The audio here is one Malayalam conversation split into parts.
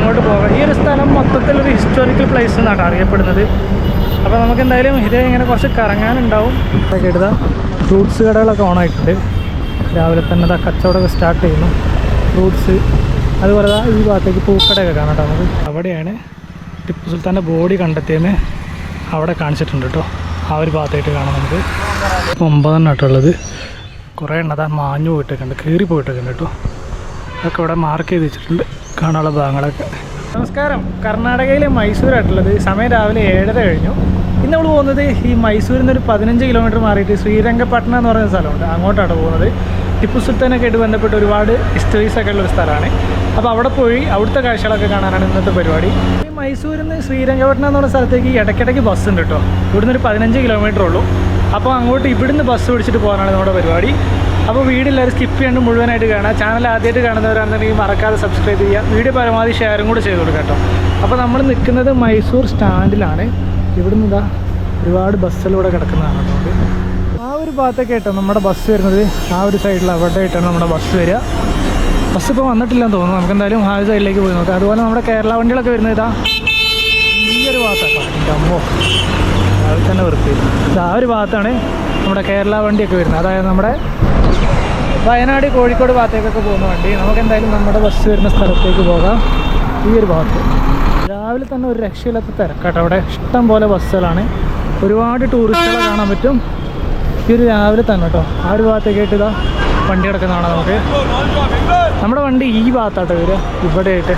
അങ്ങോട്ട് പോകാം. ഈ ഒരു സ്ഥലം മൊത്തത്തിൽ ഒരു ഹിസ്റ്റോറിക്കൽ പ്ലേസ് എന്നാണ് അറിയപ്പെടുന്നത്. അപ്പോൾ നമുക്ക് എന്തായാലും ഇത് ഇങ്ങനെ കുറച്ച് കറങ്ങാനുണ്ടാവും. ഇതൊക്കെ എടുത്താൽ ഫ്രൂട്ട്സ് കടകളൊക്കെ ഓണായിട്ടുണ്ട് രാവിലെ തന്നെ ഇതാ കച്ചവടമൊക്കെ സ്റ്റാർട്ട് ചെയ്യുന്നു. ഫ്രൂട്ട്സ് അതുപോലെ ഈ ഭാഗത്തേക്ക് പൂക്കടയൊക്കെ കാണാം കേട്ടോ നമുക്ക്. അവിടെയാണ് ടിപ്പു സുൽത്താന്റെ ബോഡി കണ്ടെത്തിയെന്ന് അവിടെ കാണിച്ചിട്ടുണ്ട് കേട്ടോ. ആ ഒരു ഭാഗത്തായിട്ട് കാണാം നമുക്ക്. ഒമ്പതെണ്ണം ആയിട്ടുള്ളത് കുറേ എണ്ണതാ മാഞ്ഞു പോയിട്ടൊക്കെ ഉണ്ട്. കീറി പോയിട്ടൊക്കെ ഉണ്ട് കേട്ടോ. അതൊക്കെ ഇവിടെ മാർക്ക് ചെയ്ത് വെച്ചിട്ടുണ്ട്. കാണാനുള്ള ഭാഗങ്ങളൊക്കെ നമസ്കാരം. കർണാടകയിലെ മൈസൂരായിട്ടുള്ളത്. സമയം രാവിലെ ഏഴര കഴിഞ്ഞു. ഇന്ന് നമ്മൾ പോകുന്നത് ഈ മൈസൂരിൽ ഒരു പതിനഞ്ച് കിലോമീറ്റർ മാറിയിട്ട് ശ്രീരംഗപട്ടണം എന്ന് പറയുന്ന സ്ഥലമുണ്ട്. അങ്ങോട്ടാണ് പോകുന്നത്. ടിപ്പു സുൽത്താനൊക്കെ ആയിട്ട് ബന്ധപ്പെട്ട് ഒരുപാട് ഹിസ്റ്ററീസ് ഒക്കെ ഉള്ള ഒരു സ്ഥലമാണ്. അപ്പോൾ അവിടെ പോയി അവിടുത്തെ കാഴ്ചകളൊക്കെ കാണാനാണ് ഇന്നത്തെ പരിപാടി. ഈ മൈസൂരിൽ നിന്ന് ശ്രീരംഗപട്ടണം എന്ന് പറഞ്ഞ സ്ഥലത്തേക്ക് ഇടയ്ക്കിടയ്ക്ക് ബസ് ഉണ്ട് കേട്ടോ. ഇവിടുന്ന് ഒരു പതിനഞ്ച് കിലോമീറ്റർ ഉള്ളൂ. അപ്പോൾ അങ്ങോട്ട് ഇവിടുന്ന് ബസ് പിടിച്ചിട്ട് പോകാനാണ് നമ്മുടെ പരിപാടി. അപ്പോൾ വീഡിയോ എല്ലാവരും സ്കിപ്പ് ചെയ്യാണ്ട് മുഴുവനായിട്ട് കാണാം ചാനൽ ആദ്യമായിട്ട് കാണുന്നവരാണെന്നുണ്ടെങ്കിൽ മറക്കാതെ സബ്സ്ക്രൈബ് ചെയ്യുക. വീഡിയോ പരമാവധി ഷെയറും കൂടെ ചെയ്ത് കൊടുക്കാം കേട്ടോ. അപ്പോൾ നമ്മൾ നിൽക്കുന്നത് മൈസൂർ സ്റ്റാൻഡിലാണ്. ഇവിടുന്ന് ഇതാ ഒരുപാട് ബസ്സിലൂടെ കിടക്കുന്നതാണ് കേട്ടോ. ആ ഒരു ഭാഗത്തൊക്കെ ആയിട്ടോ നമ്മുടെ ബസ് വരുന്നത്. ആ ഒരു സൈഡിൽ അവിടെ ആയിട്ടാണ് നമ്മുടെ ബസ് വരിക. ബസ് ഇപ്പോൾ വന്നിട്ടില്ലെന്ന് തോന്നുന്നു. നമുക്ക് എന്തായാലും ആ സൈഡിലേക്ക് പോയി നോക്കാം. അതുപോലെ നമ്മുടെ കേരള വണ്ടികളൊക്കെ വരുന്നത് ഇതാ ഈ ഒരു ഭാഗത്താണ് അമ്മോ. രാവിലെ തന്നെ വൃത്തി ആ ഒരു ഭാഗത്താണ് നമ്മുടെ കേരള വണ്ടിയൊക്കെ വരുന്നത്. അതായത് നമ്മുടെ വയനാട് കോഴിക്കോട് ഭാഗത്തേക്കൊക്കെ പോകുന്ന വണ്ടി. നമുക്ക് എന്തായാലും നമ്മുടെ ബസ് വരുന്ന സ്ഥലത്തേക്ക് പോകാം. ഈ ഒരു ഭാഗത്ത്. രാവിലെ തന്നെ ഒരു രക്ഷയില്ലാത്ത തിരക്കാട്ടോ. അവിടെ ഇഷ്ടം പോലെ ബസ്സുകളാണ് ഒരുപാട് ടൂറിസ്റ്റുകളെ കാണാൻ പറ്റും. ഈ ഒരു രാവിലെ തന്നെ കേട്ടോ ആ ഒരു ഭാഗത്തേക്കായിട്ട് ഇതാ വണ്ടി കിടക്കുന്ന കാണാം നമുക്ക്. നമ്മുടെ വണ്ടി ഈ ഭാഗത്താട്ടോ വരിക. ഇവിടെ ആയിട്ട്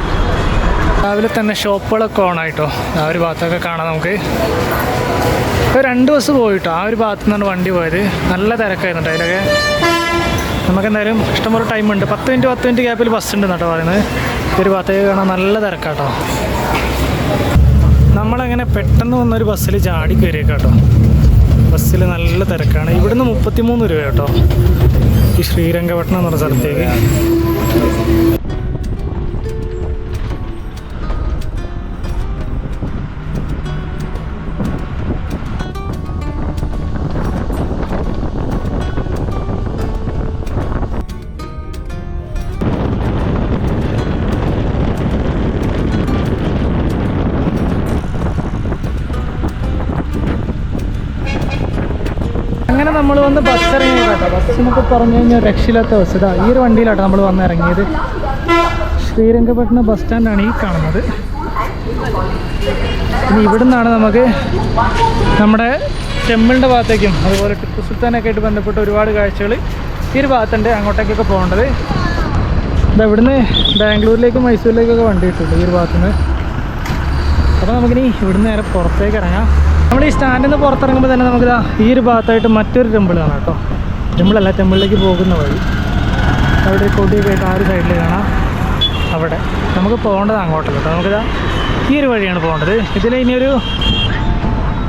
രാവിലെ തന്നെ ഷോപ്പുകളൊക്കെ ഓണായിട്ടോ ആ ഒരു ഭാഗത്തൊക്കെ കാണാം നമുക്ക്. ഇപ്പോൾ രണ്ട് ബസ് പോയിട്ടോ. ആ ഒരു ഭാഗത്തു നിന്നാണ് വണ്ടി പോയത്. നല്ല തിരക്കായിരുന്നു കേട്ടോ അതിലൊക്കെ നമുക്ക് എന്തായാലും ഇഷ്ടംപോലെ ടൈം ഉണ്ട്. പത്ത് മിനിറ്റ് പത്ത് മിനിറ്റ് ഗ്യാപ്പിൽ ബസ് ഉണ്ട് കേട്ടോ പറയുന്നത്. ഒരു ഭാഗത്തേക്ക് കാണാൻ നല്ല തിരക്കാട്ടോ. നമ്മളങ്ങനെ പെട്ടെന്ന് വന്നൊരു ബസ്സിൽ ചാടി കയറിയേക്കാട്ടോ ബസ്സിൽ നല്ല തിരക്കാണ്. ഇവിടുന്ന് മുപ്പത്തിമൂന്ന് രൂപ കേട്ടോ ഈ ശ്രീരംഗപട്ടണം എന്ന് പറഞ്ഞ സ്ഥലത്തേക്ക്. നമ്മൾ വന്ന് ബസ് ഇറങ്ങിയത് കേട്ടോ ബസ് എന്നൊക്കെ പറഞ്ഞു കഴിഞ്ഞാൽ രക്ഷയില്ലാത്ത ബസ് ഇതാ. ഈ ഒരു വണ്ടിയിലാട്ടോ നമ്മൾ വന്ന് ഇറങ്ങിയത്. ശ്രീരംഗപട്ടണം ബസ് സ്റ്റാൻഡാണ് ഈ കാണുന്നത്. ഇനി ഇവിടെ നിന്നാണ് നമുക്ക് നമ്മുടെ ടെമ്പിളിന്റെ ഭാഗത്തേക്കും അതുപോലെ ടിപ്പു സുൽത്താനൊക്കെ ആയിട്ട് ബന്ധപ്പെട്ട ഒരുപാട് കാഴ്ചകൾ ഈ ഒരു ഭാഗത്തുണ്ട്. അങ്ങോട്ടേക്കൊക്കെ പോകേണ്ടത്. ഇതാ ഇവിടുന്ന് ബാംഗ്ലൂരിലേക്കും മൈസൂരിലേക്കൊക്കെ വണ്ടി കിട്ടുള്ളൂ ഈ ഒരു ഭാഗത്തുനിന്ന്. അപ്പോൾ നമുക്കിനി ഇവിടുന്ന് നേരെ പുറത്തേക്ക് ഇറങ്ങാം. നമ്മൾ ഈ സ്റ്റാൻഡിൽ നിന്ന് പുറത്തിറങ്ങുമ്പോൾ തന്നെ നമുക്ക് ഈ ഒരു ഭാഗത്തായിട്ട് മറ്റൊരു ടെമ്പിൾ കാണാം കേട്ടോ. ടെമ്പിളല്ല ടെമ്പിളിലേക്ക് പോകുന്ന വഴി. അവിടെ ഒരു ആയിട്ട് ആ ഒരു സൈഡിൽ കാണാം. അവിടെ. നമുക്ക് പോകേണ്ടത് അങ്ങോട്ടല്ല കേട്ടോ. നമുക്കിതാ ഈ ഒരു വഴിയാണ് പോകേണ്ടത്. ഇതിൽ ഇനിയൊരു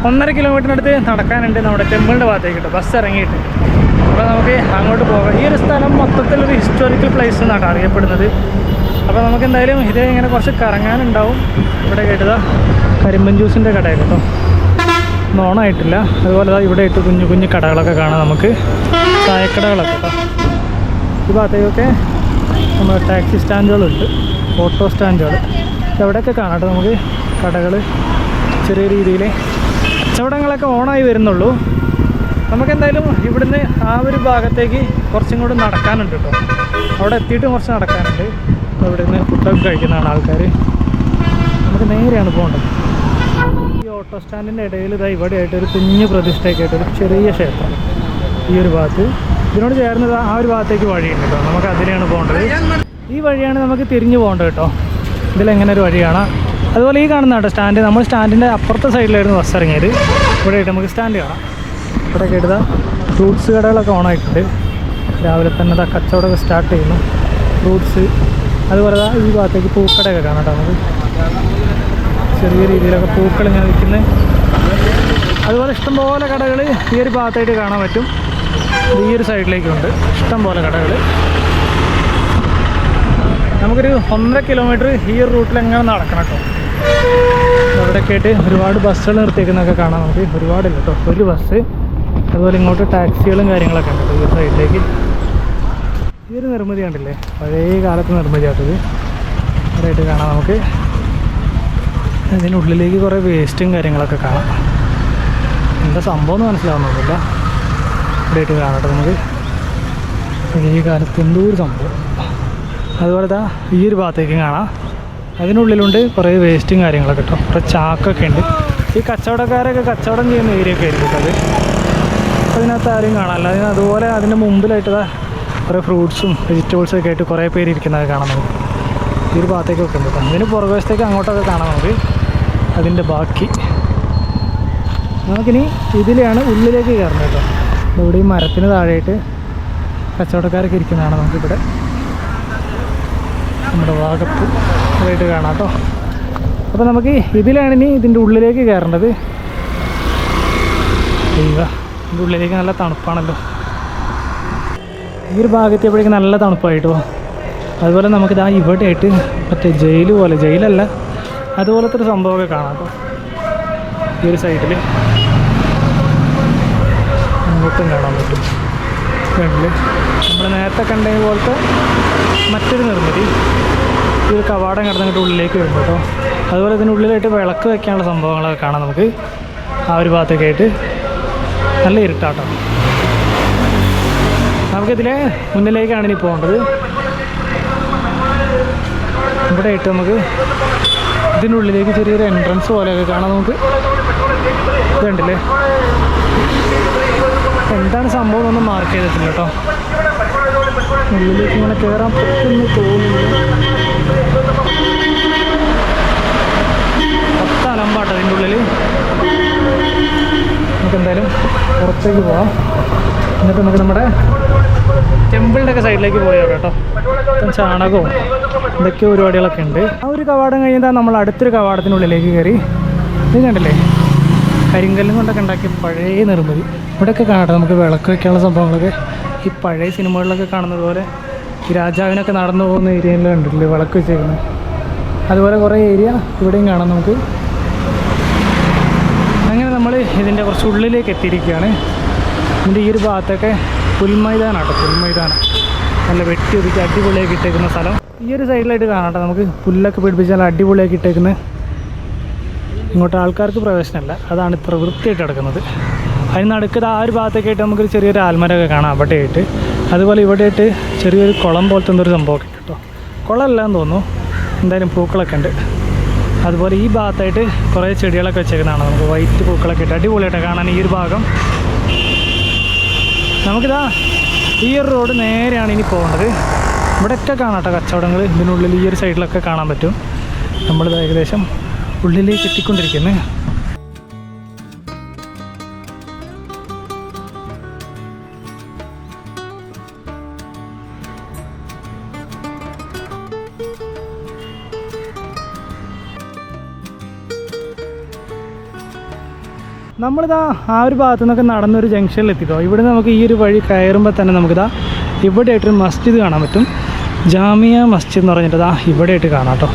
ഒന്നര കിലോമീറ്ററിനടുത്ത് നടക്കാനുണ്ട് നമ്മുടെ ടെമ്പിളിന്റെ ഭാഗത്തേക്ക് കേട്ടോ. ബസ് ഇറങ്ങിയിട്ട്. അപ്പോൾ നമുക്ക് അങ്ങോട്ട് പോകാം. ഈ ഒരു സ്ഥലം മൊത്തത്തിൽ ഒരു ഹിസ്റ്റോറിക്കൽ പ്ലേസ് എന്നാണ് അറിയപ്പെടുന്നത്. അപ്പോൾ നമുക്ക് എന്തായാലും ഇതേ ഇങ്ങനെ കുറച്ച് കറങ്ങാനുണ്ടാവും. ഇവിടെ കേട്ടതാ കരിമ്പൻ ജ്യൂസിന്റെ കടയാണ് കേട്ടോ. നോണായിട്ടില്ല അതുപോലെ ഇവിടെ ഇട്ട് കുഞ്ഞു കുഞ്ഞു കടകളൊക്കെ കാണാം നമുക്ക്. ചായക്കടകളൊക്കെ ഈ ഭാഗത്തേക്കൊക്കെ നമ്മുടെ ടാക്സി സ്റ്റാൻഡുകളുണ്ട്. ഓട്ടോ സ്റ്റാൻഡുകൾ. എവിടെയൊക്കെ കാണാം നമുക്ക് കടകൾ ചെറിയ രീതിയിൽ കച്ചവടങ്ങളൊക്കെ ഓണായി വരുന്നുള്ളൂ. നമുക്കെന്തായാലും ഇവിടുന്ന് ആ ഒരു ഭാഗത്തേക്ക് കുറച്ചും കൂടി നടക്കാനുണ്ട് കേട്ടോ. അവിടെ എത്തിയിട്ട് കുറച്ച് നടക്കാനുണ്ട്. അപ്പോൾ ഇവിടെ നിന്ന് ഫുഡൊക്കെ കഴിക്കുന്നതാണ് ആൾക്കാർ നമുക്ക് നേരെയാണ് പോകേണ്ടത്. ഓട്ടോ സ്റ്റാൻഡിന്റെ ഇടയിൽ ഇതാ ഇവിടെ ആയിട്ട് ഒരു കുഞ്ഞു പ്രതിഷ്ഠയൊക്കെ ആയിട്ട് ഒരു ചെറിയ ക്ഷേത്രം ഈ ഒരു ഭാഗത്ത്. ഇതിനോട് ചേർന്ന് ആ ഒരു ഭാഗത്തേക്ക് വഴിയുണ്ട് കേട്ടോ. നമുക്ക് അതിലെയാണ് പോകേണ്ടത്. ഈ വഴിയാണ് നമുക്ക് തിരിഞ്ഞു പോകേണ്ടത് കേട്ടോ. ഇതിലെങ്ങനെ ഒരു വഴിയാണ് അതുപോലെ ഈ കാണുന്ന കേട്ടോ സ്റ്റാൻഡ്. നമ്മൾ സ്റ്റാൻഡിന്റെ അപ്പുറത്തെ സൈഡിലായിരുന്നു ബസ് ഇറങ്ങിയത്. ഇവിടെ ആയിട്ട് നമുക്ക് സ്റ്റാൻഡ് കാണാം. ഇവിടെ കേട്ടതാ ഫ്രൂട്ട്സ് കടകളൊക്കെ ഓണായിട്ടുണ്ട്. രാവിലെ തന്നെ ഇതാ കച്ചവടമൊക്കെ സ്റ്റാർട്ട് ചെയ്യുന്നു. ഫ്രൂട്ട്സ്. അതുപോലെ ഈ ഭാഗത്തേക്ക് പൂക്കടയൊക്കെ കാണാം കേട്ടോ നമുക്ക്. ചെറിയ രീതിയിലൊക്കെ പൂക്കൾ ഇങ്ങനെ നിൽക്കുന്നത് അതുപോലെ ഇഷ്ടംപോലെ കടകൾ ഈ ഒരു ഭാഗത്തായിട്ട് കാണാൻ പറ്റും. ഈ ഒരു സൈഡിലേക്കുണ്ട്. ഇഷ്ടംപോലെ കടകൾ. നമുക്കൊരു ഒന്നര കിലോമീറ്റർ ഈ ഒരു റൂട്ടിൽ എങ്ങനെ നടക്കണം കേട്ടോ അവിടെയൊക്കെ ആയിട്ട് ഒരുപാട് ബസ്സുകൾ നിർത്തിയേക്കുന്നതൊക്കെ കാണാം നമുക്ക്. ഒരുപാടില്ല കേട്ടോ ഒരു ബസ്. അതുപോലെ ഇങ്ങോട്ട് ടാക്സികളും കാര്യങ്ങളൊക്കെ ഉണ്ട് ഈ സൈഡിലേക്ക്. ഈ ഒരു നിർമ്മിതി കണ്ടില്ലേ? പഴയ കാലത്ത് നിർമ്മിതിയാട്ടത് അതായിട്ട് കാണാം നമുക്ക്. ഇതിനുള്ളിലേക്ക് കുറേ വേസ്റ്റും കാര്യങ്ങളൊക്കെ കാണാം. എന്താ സംഭവം എന്ന് മനസ്സിലാവുന്നൊന്നുമില്ല ഇവിടെയായിട്ട് കാണട്ടെ നമുക്ക്. ഈ കാലത്ത് എന്തോ ഒരു സംഭവം. അതുപോലെ ദാ ഈ ഒരു ഭാഗത്തേക്കും കാണാം. അതിനുള്ളിലുണ്ട് കുറേ വേസ്റ്റും കാര്യങ്ങളൊക്കെ കേട്ടോ. കുറേ ചാക്കൊക്കെ ഉണ്ട്. ഈ കച്ചവടക്കാരൊക്കെ കച്ചവടം ചെയ്യുന്ന ഏരിയ ഒക്കെ ആയിരിക്കും അത്. അതിനകത്ത് ആരും കാണാനില്ല അതിന് അതുപോലെ അതിന്റെ മുമ്പിലായിട്ട് കുറേ ഫ്രൂട്ട്സും വെജിറ്റബിൾസും ഒക്കെ ആയിട്ട് കുറേ പേര് ഇരിക്കുന്നതൊക്കെ കാണാൻ നമുക്ക്. ഈ ഒരു ഭാഗത്തേക്കൊക്കെ ഉണ്ട് അതിന് പുറകുവശത്തേക്ക് അങ്ങോട്ടൊക്കെ കാണാം നമുക്ക്. അതിന്റെ ബാക്കി. നമുക്കിനി ഇതിലെയാണ് ഉള്ളിലേക്ക് കയറുന്നത് കേട്ടോ. ഇവിടെ ഈ മരത്തിന് താഴെയായിട്ട് കച്ചവടക്കാരൊക്കെ ഇരിക്കുന്നതാണ് നമുക്കിവിടെ. നമ്മുടെ ഭാഗത്ത് ഇതായിട്ട് കാണാം കേട്ടോ. അപ്പോൾ നമുക്ക് ഇതിലാണ് ഇനി ഇതിന്റെ ഉള്ളിലേക്ക് കയറേണ്ടത്. ഇതിന്റെ ഉള്ളിലേക്ക് നല്ല തണുപ്പാണല്ലോ. ഈ ഒരു ഭാഗത്തെപ്പോഴേക്കും നല്ല തണുപ്പായിട്ടോ. അതുപോലെ നമുക്കിതാ ഇവിടെ ആയിട്ട് മറ്റേ ജയിൽ പോലെ ജയിലല്ല അതുപോലത്തെ ഒരു സംഭവമൊക്കെ കാണാം കേട്ടോ. ഈ ഒരു സൈഡിൽ അങ്ങോട്ടും കാണാൻ പറ്റും. ഫ്രണ്ടിൽ നമ്മൾ നേരത്തെ കണ്ട പോലത്തെ മറ്റൊരു നിർമ്മിതി. ഈ ഒരു കവാടം കിടന്നിട്ട് ഉള്ളിലേക്ക് വരും കേട്ടോ. അതുപോലെ ഇതിനുള്ളിലായിട്ട് വിളക്ക് വെക്കാനുള്ള സംഭവങ്ങളൊക്കെ കാണാം നമുക്ക്. ആ ഒരു ഭാഗത്തൊക്കെ ആയിട്ട്. നല്ല ഇരുട്ടാട്ടോ. നമുക്കിതിലെ മുന്നിലേക്കാണ് ഇനി പോകേണ്ടത്. ഇവിടെ ആയിട്ട് നമുക്ക് ഇതിനുള്ളിലേക്ക് ചെറിയൊരു എൻട്രൻസ് പോലെയൊക്കെ കാണാം നമുക്ക്. ഇതുണ്ടല്ലേ? എന്താണ് സംഭവം എന്നൊന്നും മാർക്ക് ചെയ്തിട്ടില്ല കേട്ടോ. ഉള്ളിലേക്ക് ഇങ്ങനെ കയറാൻ പറ്റുമെന്ന് തോന്നുന്നു പത്ത് അലമ്പാട്ടോ അതിന്റെ ഉള്ളിൽ നമുക്ക് എന്തായാലും പുറത്തേക്ക് പോവാം. എന്നിട്ട് നമുക്ക് നമ്മുടെ ടെമ്പിളിന്റെ ഒക്കെ സൈഡിലേക്ക് പോയോ കേട്ടോ. ചാണകവും എന്തൊക്കെയോ പരിപാടികളൊക്കെ ഉണ്ട്. ആ ഒരു കവാടം കഴിഞ്ഞാൽ നമ്മൾ അടുത്തൊരു കവാടത്തിനുള്ളിലേക്ക് കയറി. ഇത് കണ്ടില്ലേ? കരിങ്കല്ലും കൊണ്ടൊക്കെ ഉണ്ടാക്കിയ പഴയ നിർമ്മിതി. ഇവിടെയൊക്കെ കാണട്ടെ നമുക്ക് വിളക്ക് വയ്ക്കാനുള്ള സംഭവങ്ങളൊക്കെ. ഈ പഴയ സിനിമകളിലൊക്കെ കാണുന്നത് പോലെ രാജാവിനൊക്കെ നടന്നു പോകുന്ന ഏരിയയിൽ കണ്ടിട്ടില്ലേ വിളക്ക് വെച്ചേക്കുന്നത്. അതുപോലെ കുറേ ഏരിയ ഇവിടെയും കാണാം നമുക്ക്. അങ്ങനെ നമ്മൾ ഇതിന്റെ കുറച്ച് ഉള്ളിലേക്ക് എത്തിയിരിക്കുകയാണ്. ഇതിന്റെ ഈ ഒരു ഭാഗത്തൊക്കെ പുൽമൈതാനാട്ടോ പുൽമൈതാനം. നല്ല വെട്ടി ഒതുക്കി അടിപൊളിയാക്കി ഇട്ടേക്കുന്ന സ്ഥലം. ഈ ഒരു സൈഡിലായിട്ട് കാണാട്ടോ നമുക്ക്. പുല്ലൊക്കെ പിടിപ്പിച്ച് നല്ല അടിപൊളിയാക്കി ഇട്ടേക്കുന്നത് ഇങ്ങോട്ട് ആൾക്കാർക്ക് പ്രവേശനമല്ല അതാണ് ഇത്ര വൃത്തിയായിട്ട് കിടക്കുന്നത് അതിന് നടുക്കത് ആ ഒരു ഭാഗത്തേക്കായിട്ട് നമുക്കൊരു ചെറിയൊരു ആൽമരമൊക്കെ കാണാം അവിടെയായിട്ട്. അതുപോലെ ഇവിടെയായിട്ട് ചെറിയൊരു കുളം പോലത്തെ എന്തൊരു സംഭവമൊക്കെ കേട്ടോ. കുളമല്ല എന്ന് തോന്നുന്നു. എന്തായാലും പൂക്കളൊക്കെ ഉണ്ട്. അതുപോലെ ഈ ഭാഗത്തായിട്ട് കുറേ ചെടികളൊക്കെ വെച്ചേക്കുന്നതാണ് നമുക്ക്. വൈറ്റ് പൂക്കളൊക്കെ ഇട്ട് അടിപൊളിയായിട്ട് കാണാൻ ഈ ഒരു ഭാഗം. നമുക്കിതാ ഈ ഒരു റോഡ് നേരെയാണ് ഇനി പോകേണ്ടത്. ഇവിടെയൊക്കെ കാണാം കേട്ടോ കച്ചവടങ്ങൾ. ഇതിനുള്ളിൽ ഈ ഒരു സൈഡിലൊക്കെ കാണാൻ പറ്റും. നമ്മളിത് ഏകദേശം ഉള്ളിലേക്ക് എത്തിക്കൊണ്ടിരിക്കുന്നത് നമ്മളിതാ ആ ഒരു ഭാഗത്തു നിന്നൊക്കെ നടന്നൊരു ജംഗ്ഷനിൽ എത്തിക്കോ ഇവിടെ നമുക്ക് ഈ ഒരു വഴി കയറുമ്പോൾ തന്നെ നമുക്കിതാ ഇവിടെ ആയിട്ടൊരു മസ്ജിദ് കാണാൻ പറ്റും. ജാമിയ മസ്ജിദ് എന്ന് പറഞ്ഞിട്ട് ഇതാ ഇവിടെ ആയിട്ട് കാണാം കേട്ടോ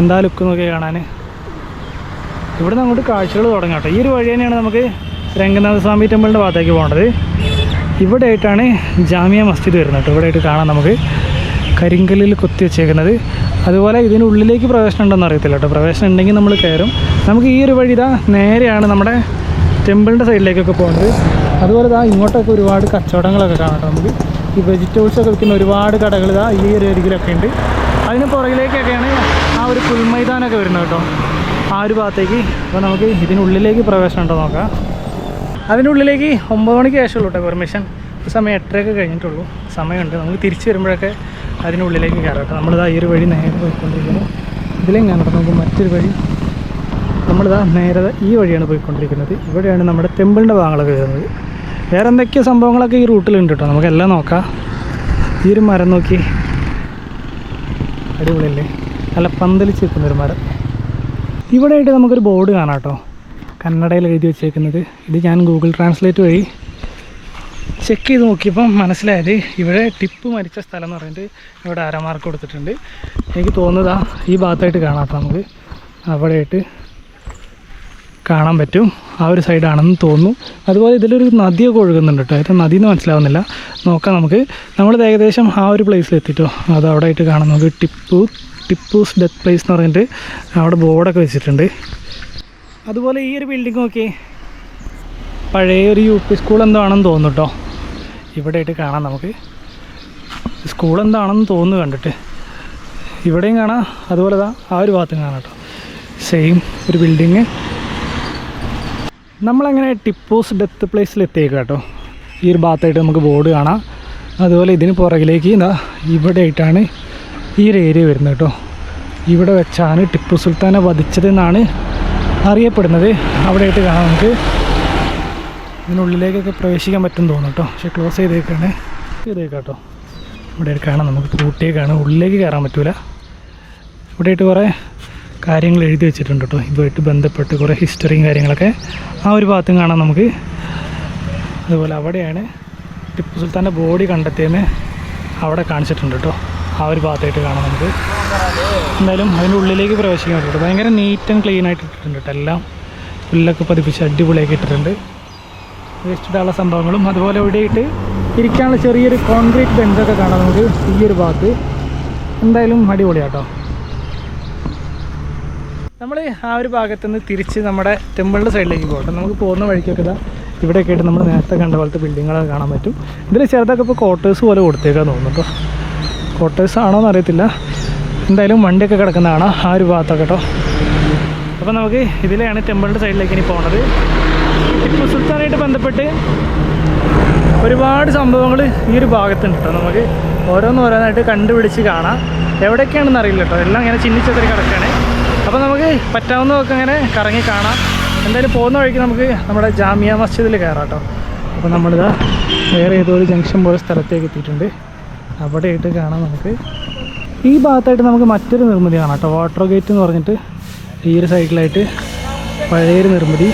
എന്താ ലുക്ക് നോക്കി കാണാൻ ഇവിടുന്ന് അങ്ങോട്ട് കാഴ്ചകൾ തുടങ്ങാം കേട്ടോ ഈ ഒരു വഴി തന്നെയാണ് നമുക്ക് രംഗനാഥ സ്വാമി ടെമ്പിളിന്റെ ഭാഗത്തേക്ക് പോകേണ്ടത്. ഇവിടെ ആയിട്ടാണ് ജാമിയ മസ്ജിദ് വരുന്നത് കേട്ടോ ഇവിടെ ആയിട്ട് കാണാം നമുക്ക് കരിങ്കല്ലിൽ കൊത്തി വെച്ചേക്കുന്നത്. അതുപോലെ ഇതിനുള്ളിലേക്ക് പ്രവേശനം ഉണ്ടെന്ന് അറിയത്തില്ല കേട്ടോ പ്രവേശനം ഉണ്ടെങ്കിൽ നമ്മൾ കയറും. നമുക്ക് ഈ ഒരു വഴി ഇതാ നേരെയാണ് നമ്മുടെ ടെമ്പിളിന്റെ സൈഡിലേക്കൊക്കെ പോകുന്നത് അതുപോലെ ഇതാ ഇങ്ങോട്ടൊക്കെ ഒരുപാട് കച്ചവടങ്ങളൊക്കെ കാണാം കേട്ടോ നമുക്ക്. ഈ വെജിറ്റബിൾസ് ഒക്കെ വിൽക്കുന്ന ഒരുപാട് കടകൾ ഇതാ ഈ ഒരു അരികിലൊക്കെ ഉണ്ട്. അതിന് പുറകിലേക്കൊക്കെയാണ് ആ ഒരു പുൽമൈതാനൊക്കെ വരുന്നത് കേട്ടോ. ആ ഒരു ഭാഗത്തേക്ക്. അപ്പോൾ നമുക്ക് ഇതിനുള്ളിലേക്ക് പ്രവേശനം ഉണ്ടോ നോക്കാം. അതിനുള്ളിലേക്ക് ഒമ്പത് മണിക്ക് ശേഷമുള്ളൂ കേട്ടോ പെർമിഷൻ. സമയം എട്ടരയൊക്കെ കഴിഞ്ഞിട്ടുള്ളൂ. സമയമുണ്ട്. നമുക്ക് തിരിച്ചു വരുമ്പോഴൊക്കെ അതിനുള്ളിലേക്ക് കയറാം കേട്ടോ. നമ്മളിതാ ഈ ഒരു വഴി നേരെ പോയിക്കൊണ്ടിരിക്കുന്നു. ഇതിലേക്ക് കാണാം നമുക്ക് മറ്റൊരു വഴി നമ്മളിതാ നേരെ ഈ വഴിയാണ് പോയിക്കൊണ്ടിരിക്കുന്നത്. ഇവിടെയാണ് നമ്മുടെ ടെമ്പിളിന്റെ ഭാഗങ്ങളൊക്കെ വരുന്നത്. വേറെ എന്തൊക്കെയോ സംഭവങ്ങളൊക്കെ ഈ റൂട്ടിലുണ്ട് കേട്ടോ. നമുക്കെല്ലാം നോക്കാം. ഈ ഒരു മരം നോക്കി. അടിപൊളിയല്ലേ? നല്ല പന്തലിച്ച് നിൽക്കുന്നൊരു മരം. ഇവിടെ ആയിട്ട് നമുക്കൊരു ബോർഡ് കാണാം കേട്ടോ. കന്നഡയിൽ എഴുതി വെച്ചേക്കുന്നത്. ഇത് ഞാൻ ഗൂഗിൾ ട്രാൻസ്ലേറ്റ് വഴി ചെക്ക് ചെയ്ത് നോക്കിയപ്പം മനസ്സിലായത് ഇവിടെ ടിപ്പ് മരിച്ച സ്ഥലം എന്ന് പറഞ്ഞിട്ട് ഇവിടെ അരമാർക്ക് കൊടുത്തിട്ടുണ്ട്. എനിക്ക് തോന്നുന്നതാ ഈ ഭാഗത്തായിട്ട് കാണാത്ത നമുക്ക്. അവിടെയായിട്ട് കാണാൻ പറ്റും. ആ ഒരു സൈഡാണെന്ന് തോന്നുന്നു. അതുപോലെ ഇതിലൊരു നദിയൊക്കെ ഒഴുകുന്നുണ്ട് കേട്ടോ. ഇത് നദി എന്ന് മനസ്സിലാവുന്നില്ല. നോക്കാം നമുക്ക്. നമ്മൾ ഏകദേശം ആ ഒരു പ്ലേസിൽ എത്തിട്ടോ. അത് അവിടെ ആയിട്ട് കാണാം. നമുക്ക് ടിപ്പു ടിപ്പൂസ് ഡെത്ത് പ്ലേസ് എന്ന് പറഞ്ഞിട്ട് അവിടെ ബോർഡൊക്കെ വെച്ചിട്ടുണ്ട്. അതുപോലെ ഈ ഒരു ബിൽഡിംഗ് നോക്കി പഴയ ഒരു യു പി സ്കൂൾ എന്താണെന്ന് തോന്നുന്നു കേട്ടോ. ഇവിടെ ആയിട്ട് കാണാം നമുക്ക്. സ്കൂൾ എന്താണെന്ന് തോന്നുന്നു കണ്ടിട്ട്. ഇവിടെയും കാണാം. അതുപോലെ ആ ഒരു ഭാഗത്തും കാണാം കേട്ടോ. സെയിം ഒരു ബിൽഡിങ് നമ്മളങ്ങനെ ടിപ്പൂസ് ഡെത്ത് പ്ലേസിൽ എത്തിയേക്കാം കേട്ടോ ഈ ഒരു ഭാഗത്തായിട്ട് നമുക്ക് ബോർഡ് കാണാം. അതുപോലെ ഇതിന് പുറകിലേക്ക് ഇതാ ഇവിടെ ആയിട്ടാണ് ഈ ഒരു ഏരിയ വരുന്നത് കേട്ടോ ഇവിടെ വെച്ചാണ് ടിപ്പു സുൽത്താനെ വധിച്ചതെന്നാണ് അറിയപ്പെടുന്നത്. അവിടെ ആയിട്ട് കാണാം നമുക്ക്. ഇതിനുള്ളിലേക്കൊക്കെ പ്രവേശിക്കാൻ പറ്റും തോന്നുന്നു കേട്ടോ പക്ഷെ ക്ലോസ് ചെയ്തേക്കാണ്. ചെയ്തേക്കാം കേട്ടോ ഇവിടെ കാണാം നമുക്ക്. പൂട്ടിയേക്കാണ് ഉള്ളിലേക്ക് കയറാൻ പറ്റൂല. ഇവിടെ ആയിട്ട് കുറേ കാര്യങ്ങൾ എഴുതി വെച്ചിട്ടുണ്ട് കേട്ടോ. ഇതുമായിട്ട് ബന്ധപ്പെട്ട് കുറേ ഹിസ്റ്ററിയും കാര്യങ്ങളൊക്കെ ആ ഒരു ഭാഗത്തും കാണാം നമുക്ക്. അതുപോലെ അവിടെയാണ് ടിപ്പു സുൽത്താന്റെ ബോഡി കണ്ടെത്തിയെന്ന് അവിടെ കാണിച്ചിട്ടുണ്ട് കേട്ടോ. ആ ഒരു ഭാഗത്തായിട്ട് കാണാം നമുക്ക്. എന്തായാലും അതിന്റെ ഉള്ളിലേക്ക് പ്രവേശിക്കാൻ പറ്റും ഭയങ്കര നീറ്റ് ആൻഡ് ക്ലീൻ ആയിട്ട് ഇട്ടിട്ടുണ്ട് കേട്ടോ എല്ലാം. പുല്ലൊക്കെ പതിപ്പിച്ച് അടിപൊളിയാക്കി ഇട്ടിട്ടുണ്ട്. വേസ്റ്റ് ഇടാനുള്ള സംഭവങ്ങളും അതുപോലെ ഇവിടെയിട്ട് ഇരിക്കാനുള്ള ചെറിയൊരു കോൺക്രീറ്റ് ബെഞ്ചൊക്കെ കാണാം നമുക്ക് ഈ ഒരു ഭാഗത്ത്. എന്തായാലും അടിപൊളിയാട്ടോ. നമ്മൾ ആ ഒരു ഭാഗത്ത് നിന്ന് തിരിച്ച് നമ്മുടെ ടെമ്പിളിന്റെ സൈഡിലേക്ക് പോകട്ടെ നമുക്ക് പോകുന്ന വഴിക്കൊക്കെ ഇതാ ഇവിടെയൊക്കെ ആയിട്ട് നമ്മൾ നേരത്തെ കണ്ട പോലത്തെ ബിൽഡിങ്ങുകളൊക്കെ കാണാൻ പറ്റും. ഇതിൽ ചെറുതൊക്കെ ഇപ്പോൾ ക്വാർട്ടേഴ്സ് പോലെ കൊടുത്തേക്കാൻ തോന്നുന്നു കേട്ടോ ക്വാർട്ടേഴ്സ് ആണോ എന്ന് അറിയത്തില്ല. എന്തായാലും വണ്ടിയൊക്കെ കിടക്കുന്ന കാണാം ആ ഒരു ഭാഗത്തൊക്കെ കേട്ടോ അപ്പോൾ നമുക്ക് ഇതിലെയാണ് ടെമ്പിളിന്റെ സൈഡിലേക്ക് ഇനി പോകുന്നത് ടിപ്പു സുൽത്താനായിട്ട് ബന്ധപ്പെട്ട് ഒരുപാട് സംഭവങ്ങൾ ഈ ഒരു ഭാഗത്തുണ്ട് കേട്ടോ നമുക്ക് ഓരോന്നോരോന്നായിട്ട് കണ്ടുപിടിച്ച് കാണാം. എവിടെയൊക്കെയാണെന്ന് അറിയില്ല കേട്ടോ എല്ലാം ഇങ്ങനെ ചിന്നിച്ചെതറി കിടക്കുകയാണ് അപ്പോൾ നമുക്ക് പറ്റാവുന്നതൊക്കെ അങ്ങനെ കറങ്ങി കാണാം. എന്തായാലും പോകുന്ന വഴിക്ക് നമുക്ക് നമ്മുടെ ജാമിയ മസ്ജിദിൽ കയറാം കേട്ടോ അപ്പോൾ നമ്മളിതാ വേറെ ഏതോ ഒരു ജംഗ്ഷൻ പോലെ സ്ഥലത്തേക്ക് എത്തിയിട്ടുണ്ട്. അവിടെയായിട്ട് കാണാം നമുക്ക്. ഈ ഭാഗത്തായിട്ട് നമുക്ക് മറ്റൊരു നിർമ്മിതി കാണാം കേട്ടോ. വാട്ടർ ഗേറ്റ് എന്ന് പറഞ്ഞിട്ട് ഈ ഒരു സൈഡിലായിട്ട് പഴയൊരു നിർമ്മിതി.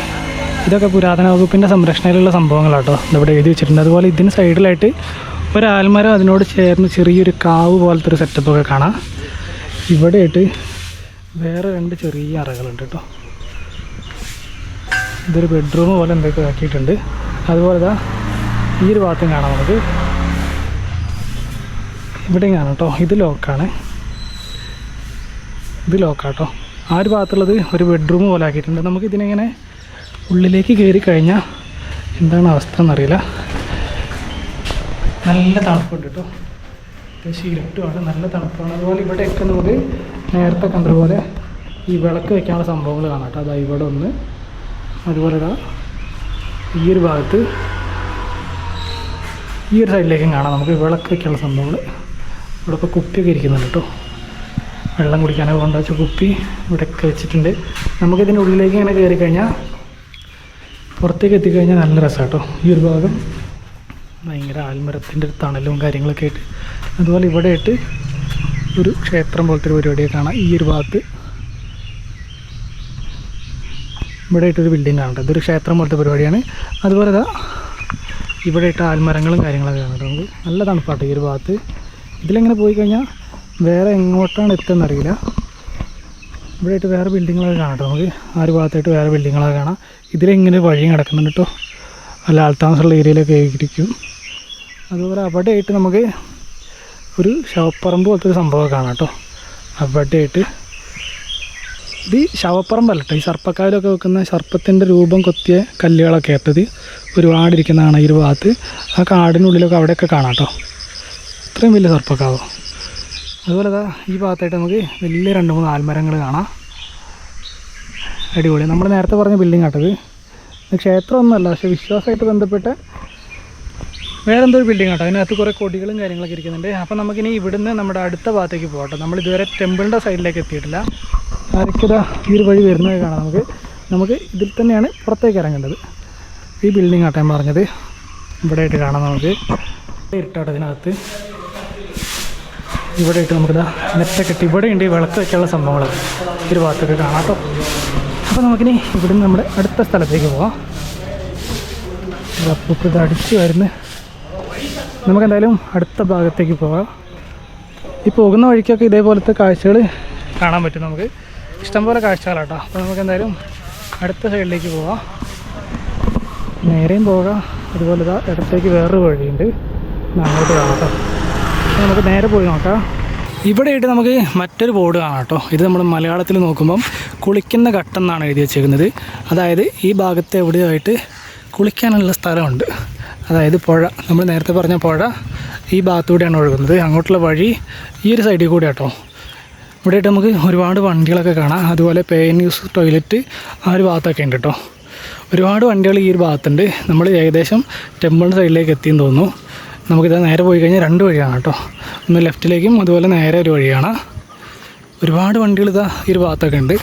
ഇതൊക്കെ പുരാതന വകുപ്പിന്റെ സംരക്ഷണയിലുള്ള സംഭവങ്ങളാട്ടോ. ഇവിടെ എഴുതി വെച്ചിട്ടുണ്ട്. അതുപോലെ ഇതിന് സൈഡിലായിട്ട് ഒരു അതിനോട് ചേർന്ന് ചെറിയൊരു കാവ് പോലത്തെ ഒരു സെറ്റപ്പൊക്കെ കാണാം. ഇവിടെയായിട്ട് വേറെ രണ്ട് ചെറിയ അറകളുണ്ട് കേട്ടോ ഇതൊരു ബെഡ്റൂം പോലെ എന്തൊക്കെ ആക്കിയിട്ടുണ്ട്. അതുപോലെ ഇതാ ഈ ഒരു ഭാഗത്തും കാണാം നമുക്ക്. ഇവിടെയും കാണാം കേട്ടോ ഇത് ലോക്കാണ് ഇത് ലോക്കാട്ടോ ആ ഒരു ഭാഗത്തുള്ളത് ഒരു ബെഡ്റൂം പോലെ ആക്കിയിട്ടുണ്ട്. നമുക്ക് ഇതിനെങ്ങനെ ഉള്ളിലേക്ക് കയറി കഴിഞ്ഞാൽ എന്താണ് അവസ്ഥ എന്നറിയില്ല. നല്ല തണുപ്പുണ്ട് കേട്ടോ അത്യാവശ്യം ഇരുട്ടുമാണ് നല്ല തണുപ്പാണ്. അതുപോലെ ഇവിടെയൊക്കെ നമുക്ക് നേരത്തെ കണ്ടതുപോലെ ഈ വിളക്ക് വയ്ക്കാനുള്ള സംഭവങ്ങൾ കാണാം കേട്ടോ. അതാ ഇവിടെ ഒന്ന്. അതുപോലെ ഈ ഒരു ഭാഗത്ത് ഈ ഒരു സൈഡിലേക്കും കാണാം. നമുക്ക് വിളക്ക് വയ്ക്കാനുള്ള സംഭവങ്ങൾ. ഇവിടെ ഇപ്പോൾ കുപ്പിയൊക്കെ ഇരിക്കുന്നുണ്ട് കേട്ടോ. വെള്ളം കുടിക്കാനൊക്കെ കൊണ്ടുവച്ച കുപ്പി ഇവിടെയൊക്കെ വെച്ചിട്ടുണ്ട്. നമുക്കിതിന്റെ ഉള്ളിലേക്ക് ഇങ്ങനെ കയറി കഴിഞ്ഞാൽ പുറത്തേക്ക് എത്തിക്കഴിഞ്ഞാൽ നല്ല രസമാണ് കേട്ടോ. ഈ ഒരു ഭാഗം ഭയങ്കര ആൽമരത്തിന്റെ തണലും കാര്യങ്ങളൊക്കെ ആയിട്ട്. അതുപോലെ ഇവിടെ ആയിട്ട് ഒരു ക്ഷേത്രം പോലത്തെ ഒരു പരിപാടിയെ കാണാം. ഈ ഒരു ഭാഗത്ത് ഇവിടെ ആയിട്ടൊരു ബിൽഡിംഗ് കാണുന്നുണ്ട് ഇതൊരു ക്ഷേത്രം പോലത്തെ പരിപാടിയാണ്. അതുപോലെ ഇതാ ഇവിടെ ഇട്ട് ആൽമരങ്ങളും കാര്യങ്ങളൊക്കെ കാണുന്നുണ്ട് നല്ല തണുപ്പാട്ടോ ഈ ഒരു ഭാഗത്ത്. ഇതിലെങ്ങനെ പോയി കഴിഞ്ഞാൽ വേറെ എങ്ങോട്ടാണ് എത്തുന്നത് അറിയില്ല. ഇവിടെ ആയിട്ട് വേറെ ബിൽഡിങ്ങുകളൊക്കെ കാണട്ടെ നമുക്ക്. ആ ഒരു ഭാഗത്തായിട്ട് വേറെ ബിൽഡിങ്ങുകളൊക്കെ കാണാം. ഇതിലെങ്ങനെ വഴി കിടക്കുന്നുണ്ട് കേട്ടോ. നല്ല ആൾത്താമസമുള്ള ഏരിയയിലൊക്കെ ആയിരിക്കും. അതുപോലെ അവിടെ ആയിട്ട് നമുക്ക് ഒരു ശവപ്പറമ്പ് പോലത്തെ ഒരു സംഭവം കാണാം കേട്ടോ. അവിടെ ആയിട്ട് ഇത് ശവപ്പറമ്പല്ല കേട്ടോ ഈ സർപ്പക്കാവിലൊക്കെ വെക്കുന്ന സർപ്പത്തിന്റെ രൂപം കൊത്തിയ കല്ലുകളൊക്കെ ആയിട്ടത് ഒരുപാടിരിക്കുന്നതാണ് ഈ ഒരു ഭാഗത്ത്. ആ കാടിനുള്ളിലൊക്കെ അവിടെയൊക്കെ കാണാം കേട്ടോ. ഇത്രയും വലിയ സർപ്പക്കാവോ. അതുപോലെ ഇതാ ഈ ഭാഗത്തായിട്ട് നമുക്ക് വലിയ രണ്ട് മൂന്ന് ആൽമരങ്ങൾ കാണാം. അടിപൊളി. നമ്മൾ നേരത്തെ പറഞ്ഞ ബിൽഡിംഗ് ആട്ടത്. ക്ഷേത്രമൊന്നുമല്ല പക്ഷേ വിശ്വാസമായിട്ട് ബന്ധപ്പെട്ട വേറെ എന്തോ ഒരു ബിൽഡിംഗ് ആട്ടോ. അതിനകത്ത് കുറേ കൊടികളും കാര്യങ്ങളൊക്കെ ഇരിക്കുന്നുണ്ട്. അപ്പോൾ നമുക്കിനി ഇവിടുന്ന് നമ്മുടെ അടുത്ത ഭാഗത്തേക്ക് പോകട്ടെ നമ്മൾ ഇതുവരെ ടെമ്പിളിന്റെ സൈഡിലേക്ക് എത്തിയിട്ടില്ല. ആരൊക്കെതാ ഈ ഒരു വഴി വരുന്നത് കാണാം നമുക്ക്. നമുക്ക് ഇതിൽ തന്നെയാണ് പുറത്തേക്ക് ഇറങ്ങേണ്ടത്. ഈ ബിൽഡിംഗ് ആട്ടോ പറഞ്ഞത്. ഇവിടെ ആയിട്ട് കാണാം നമുക്ക്. ഇരുട്ടാട്ടോ ഇതിനകത്ത്. ഇവിടെ ഇട്ട് നമുക്കിതാ നെറ്റൊക്കെ ഇട്ട് ഇവിടെ ഉണ്ട് ഈ വിളക്ക് വെക്കാനുള്ള സംഭവങ്ങൾ ഒരു ഭാഗത്തൊക്കെ കാണാം കേട്ടോ. അപ്പോൾ നമുക്കിനി ഇവിടുന്ന് നമ്മുടെ അടുത്ത സ്ഥലത്തേക്ക് പോവാം. അടിച്ച് വരുന്ന നമുക്കെന്തായാലും അടുത്ത ഭാഗത്തേക്ക് പോകാം ഈ പോകുന്ന വഴിക്കൊക്കെ ഇതേപോലത്തെ കാഴ്ചകൾ കാണാൻ പറ്റും നമുക്ക്. ഇഷ്ടംപോലെ കാഴ്ചകളാട്ടോ. അപ്പോൾ നമുക്ക് എന്തായാലും അടുത്ത സൈഡിലേക്ക് പോവാം. നേരെയും പോകാം. അതുപോലെ ഇതാ ഇടത്തേക്ക് വേറൊരു വഴിയുണ്ട്. അങ്ങോട്ട് കാണാം നമുക്ക് നേരെ പോയി നോക്കാം. ഇവിടെയായിട്ട് നമുക്ക് മറ്റൊരു ബോർഡ് കാണാം കേട്ടോ. ഇത് നമ്മൾ മലയാളത്തിൽ നോക്കുമ്പം കുളിക്കുന്ന ഘട്ടം എന്നാണ് എഴുതി വെച്ചേക്കുന്നത്. അതായത് ഈ ഭാഗത്ത് എവിടെയായിട്ട് കുളിക്കാനുള്ള സ്ഥലമുണ്ട്. അതായത് പുഴ. നമ്മൾ നേരത്തെ പറഞ്ഞ പുഴ ഈ ഭാഗത്തൂടെയാണ് ഒഴുകുന്നത്. അങ്ങോട്ടുള്ള വഴി ഈ ഒരു സൈഡിൽ കൂടെ കേട്ടോ ഇവിടെയായിട്ട് നമുക്ക് ഒരുപാട് വണ്ടികളൊക്കെ കാണാം. അതുപോലെ പേ യൂസ് ടോയ്ലറ്റ് ആ ഒരു ഭാഗത്തൊക്കെ ഉണ്ട് കേട്ടോ ഒരുപാട് വണ്ടികൾ ഈ ഒരു ഭാഗത്തുണ്ട്. നമ്മൾ ഏകദേശം ടെമ്പിളിന്റെ സൈഡിലേക്ക് എത്തിയെന്ന് തോന്നുന്നു. നമുക്കിത് നേരെ പോയി കഴിഞ്ഞാൽ രണ്ട് വഴിയാണ് കേട്ടോ ഒന്ന് ലെഫ്റ്റിലേക്കും അതുപോലെ നേരെ ഒരു വഴിയാണ്. ഒരുപാട് വണ്ടികൾ ഇതാ ഈ ഒരു ഭാഗത്തൊക്കെ ഉണ്ട്.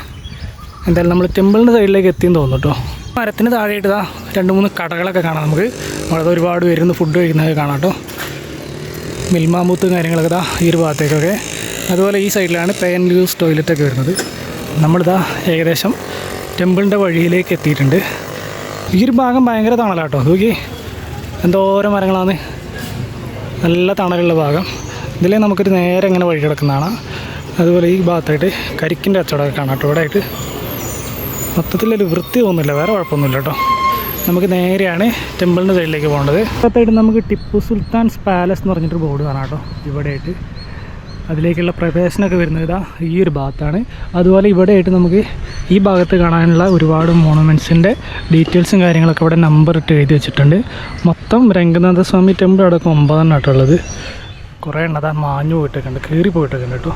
എന്തായാലും നമ്മൾ ടെമ്പിളിന്റെ സൈഡിലേക്ക് എത്തിയെന്ന് തോന്നുന്നു കേട്ടോ മരത്തിന് താഴെയിട്ട് ഇതാ രണ്ട് മൂന്ന് കടകളൊക്കെ കാണാം നമുക്ക്. അവിടെ ഒരുപാട് പേരുന്ന് ഫുഡ് കഴിക്കുന്നതൊക്കെ കാണാം കേട്ടോ. മിൽമാമൂത്തും കാര്യങ്ങളൊക്കെ ഇതാ ഈ ഒരു ഭാഗത്തേക്കൊക്കെ. അതുപോലെ ഈ സൈഡിലാണ് പേ ആൻഡ് യൂസ് ടോയ്ലറ്റൊക്കെ വരുന്നത്. നമ്മളിതാ ഏകദേശം ടെമ്പിളിന്റെ വഴിയിലേക്ക് എത്തിയിട്ടുണ്ട്. ഈ ഒരു ഭാഗം ഭയങ്കര തണലാണ് കേട്ടോ. നോക്കി എന്തോരം മരങ്ങളാണ് നല്ല തണലുള്ള ഭാഗം. ഇതിലേ നമുക്കൊരു നേരെ ഇങ്ങനെ വഴി കിടക്കുന്നതാണ് അതുപോലെ ഈ ഭാഗത്തായിട്ട് കരിക്കിന്റെ കച്ചവടമൊക്കെ കാണാം കേട്ടോ. ഇവിടെ ആയിട്ട് മൊത്തത്തിലൊരു വൃത്തി തോന്നുന്നില്ല. വേറെ കുഴപ്പമൊന്നുമില്ല കേട്ടോ. നമുക്ക് നേരെയാണ് ടെമ്പിളിന്റെ സൈഡിലേക്ക് പോകേണ്ടത്. അടുത്തായിട്ട് നമുക്ക് ടിപ്പു സുൽത്താൻസ് പാലസ് എന്ന് പറഞ്ഞിട്ടൊരു ബോർഡ് കാണാം കേട്ടോ. ഇവിടെയായിട്ട് അതിലേക്കുള്ള പ്രവേശനമൊക്കെ വരുന്നത് ഇതാ ഈ ഒരു ഭാഗത്താണ്. അതുപോലെ ഇവിടെയായിട്ട് നമുക്ക് ഈ ഭാഗത്ത് കാണാനുള്ള ഒരുപാട് മോണമെന്റ്സിന്റെ ഡീറ്റെയിൽസും കാര്യങ്ങളൊക്കെ ഇവിടെ നമ്പർ ഇട്ട് എഴുതി വെച്ചിട്ടുണ്ട്. മൊത്തം രംഗനാഥ സ്വാമി ടെമ്പിൾ അടക്കം ഒമ്പതെണ്ണം കേട്ടുള്ളത് കുറേ എണ്ണം അതാ മാഞ്ഞു പോയിട്ടൊക്കെ ഉണ്ട് കീറി പോയിട്ടൊക്കെ ഉണ്ട് കേട്ടോ.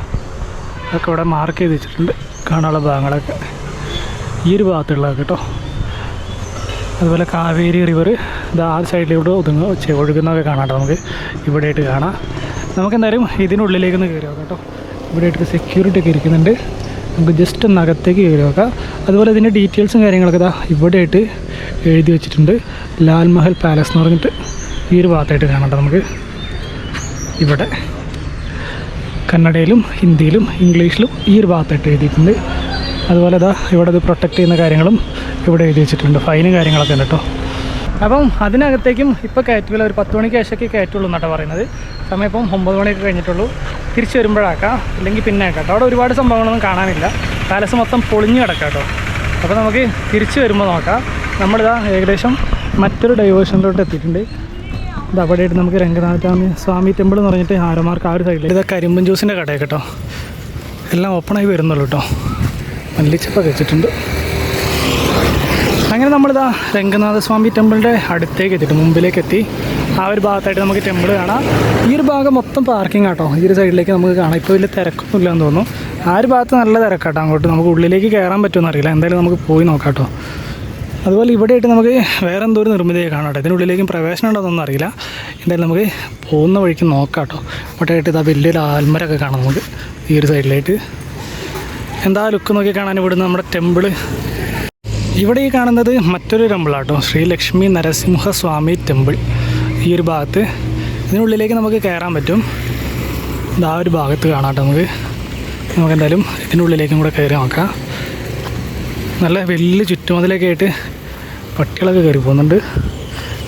അതൊക്കെ ഇവിടെ മാർക്ക് ചെയ്ത് വെച്ചിട്ടുണ്ട്. കാണാനുള്ള ഭാഗങ്ങളൊക്കെ ഈ ഒരു ഭാഗത്തുള്ളതൊക്കെ കേട്ടോ. അതുപോലെ കാവേരി റിവർ ഇത് ആ സൈഡിലൂടെ ഒതുങ്ങ ഒഴുകുന്നതൊക്കെ കാണാം കേട്ടോ നമുക്ക് ഇവിടെയായിട്ട് കാണാം. നമുക്ക് എന്തായാലും ഇതിനുള്ളിലേക്ക് ഒന്ന് കയറി നോക്കാം കേട്ടോ. ഇവിടെയായിട്ട് സെക്യൂരിറ്റി ഒക്കെ ഇരിക്കുന്നുണ്ട്. നമുക്ക് ജസ്റ്റ് ഒന്ന് അകത്തേക്ക് കയറി നോക്കാം. അതുപോലെ ഇതിന്റെ ഡീറ്റെയിൽസും കാര്യങ്ങളൊക്കെ ഇതാ ഇവിടെയായിട്ട് എഴുതി വെച്ചിട്ടുണ്ട്. ലാൽ മഹൽ പാലസ് എന്ന് പറഞ്ഞിട്ട് ഈ ഒരു ഭാഗത്തായിട്ട് കാണാം നമുക്ക്. ഇവിടെ. കന്നഡയിലും ഹിന്ദിയിലും ഇംഗ്ലീഷിലും ഈ ഒരു ഭാഗത്തായിട്ട് എഴുതിയിട്ടുണ്ട്. അതുപോലെ ഇതാ ഇവിടെ ഇത് പ്രൊട്ടക്റ്റ് ചെയ്യുന്ന കാര്യങ്ങളും ഇവിടെ എഴുതി വെച്ചിട്ടുണ്ട്. ഫൈനും കാര്യങ്ങളൊക്കെ ഉണ്ട് കേട്ടോ. അപ്പം അതിനകത്തേക്കും ഇപ്പോൾ കയറ്റില്ല ഒരു പത്ത് മണിക്ക് ശേഷമൊക്കെ കയറ്റുള്ളൂ എന്നാട്ടോ പറയുന്നത്. സമയം ഇപ്പം ഒമ്പത് മണിയൊക്കെ കഴിഞ്ഞിട്ടുള്ളൂ. തിരിച്ച് വരുമ്പോഴാക്കാം ഇല്ലെങ്കിൽ പിന്നെ ആക്കാം അവിടെ ഒരുപാട് സംഭവങ്ങളൊന്നും കാണാനില്ല. പാലസ് മൊത്തം പൊളിഞ്ഞു കിടക്കാം കേട്ടോ. അപ്പോൾ നമുക്ക് തിരിച്ച് വരുമ്പോൾ നോക്കാം. നമ്മളിതാ ഏകദേശം മറ്റൊരു ഡൈവേഷനിലോട്ട് എത്തിയിട്ടുണ്ട്. ഇത് അവിടെയായിട്ട് നമുക്ക് രംഗനാഥസ്വാമി സ്വാമി ടെമ്പിൾ എന്ന് പറഞ്ഞിട്ട് ആരമാർക്ക് ആ ഒരു സൈഡിൽ ഇത് കരിമ്പൻ ജ്യൂസിന്റെ കടയൊക്കെ കേട്ടോ. എല്ലാം ഓപ്പണായി വരുന്നുള്ളൂ കേട്ടോ. മല്ലിച്ചപ്പൊക്കെ കഴിച്ചിട്ടുണ്ട് അങ്ങനെ നമ്മളിതാ രംഗനാഥസ്വാമി ടെമ്പിളിന്റെ അടുത്തേക്ക് എത്തിയിട്ട് മുമ്പിലേക്ക് എത്തി. ആ ഒരു ഭാഗത്തായിട്ട് നമുക്ക് ടെമ്പിൾ കാണാം. ഈ ഒരു ഭാഗം മൊത്തം പാർക്കിംഗ് ആട്ടോ. ഈ ഒരു സൈഡിലേക്ക് നമുക്ക് കാണാം. ഇപ്പോൾ വലിയ തിരക്കൊന്നും ഇല്ലെന്ന് തോന്നുന്നു. ആ ഒരു ഭാഗത്ത് നല്ല തിരക്കാട്ടോ. അങ്ങോട്ട് നമുക്ക് ഉള്ളിലേക്ക് കയറാൻ പറ്റുമെന്ന് അറിയില്ല. എന്തായാലും നമുക്ക് പോയി നോക്കാട്ടോ. കേട്ടോ അതുപോലെ ഇവിടെയായിട്ട് നമുക്ക് വേറെ എന്തോ ഒരു നിർമ്മിതിയെ കാണാട്ടോ. കേട്ടോ ഇതിനുള്ളിലേക്കും പ്രവേശനം ഉണ്ടോന്നൊന്നും അറിയില്ല. എന്തായാലും നമുക്ക് പോകുന്ന വഴിക്ക് നോക്കാം കേട്ടോ ഇവിടെയായിട്ട് ഇതാ വലിയൊരു ആൽമരൊക്കെ കാണാം നമുക്ക് ഈ ഒരു സൈഡിലായിട്ട്. എന്താ ലുക്ക് നോക്കി കാണാൻ ഇവിടുന്ന് നമ്മുടെ ടെമ്പിൾ? ഇവിടെ ഈ കാണുന്നത് മറ്റൊരു ടെമ്പിളാട്ടോ. ശ്രീ ലക്ഷ്മി നരസിംഹസ്വാമി ടെമ്പിൾ. ഈ ഒരു ഭാഗത്ത് ഇതിനുള്ളിലേക്ക് നമുക്ക് കയറാൻ പറ്റും. ഇത് ആ ഒരു ഭാഗത്ത് കാണാട്ടോ നമുക്ക്. നമുക്ക് എന്തായാലും ഇതിനുള്ളിലേക്കും കൂടെ കയറി നോക്കാം. നല്ല വലിയ ചുറ്റുമതിലൊക്കെ ആയിട്ട് പട്ടികളൊക്കെ കയറി പോകുന്നുണ്ട്.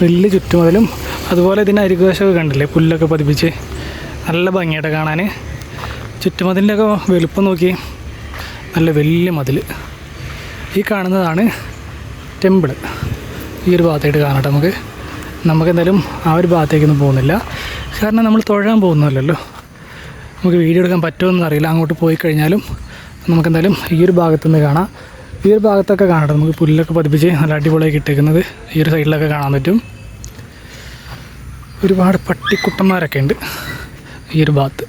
വലിയ ചുറ്റുമതിലും അതുപോലെ ഇതിന്റെ അരികുവശമൊക്കെ കണ്ടില്ലേ? പുല്ലൊക്കെ പതിപ്പിച്ച് നല്ല ഭംഗിയായിട്ട് കാണാൻ. ചുറ്റുമതിന്റെ ഒക്കെ വലുപ്പം നോക്കി നല്ല വലിയ മതിൽ ഈ കാണുന്നതാണ് ടെമ്പിൾ ഈ ഒരു ഭാഗത്തായിട്ട് കാണട്ടെ നമുക്ക്. നമുക്ക് എന്തായാലും ആ ഒരു ഭാഗത്തേക്കൊന്നും പോകുന്നില്ല. കാരണം നമ്മൾ തൊഴാൻ പോകുന്നതല്ലല്ലോ. നമുക്ക് വീഡിയോ എടുക്കാൻ പറ്റുമെന്ന് അറിയില്ല. അങ്ങോട്ട് പോയി കഴിഞ്ഞാലും നമുക്ക് എന്തായാലും ഈ ഒരു ഭാഗത്തുനിന്ന് കാണാം. ഈ ഒരു ഭാഗത്തൊക്കെ കാണട്ടെ നമുക്ക് പുല്ലൊക്കെ പതിപ്പിച്ച് നല്ല അടിപൊളിയായി ഇട്ടേക്കുന്നത്. ഈ ഒരു സൈഡിലൊക്കെ കാണാൻ പറ്റും. ഒരുപാട് പട്ടിക്കുട്ടന്മാരൊക്കെ ഉണ്ട് ഈ ഒരു ഭാഗത്ത്.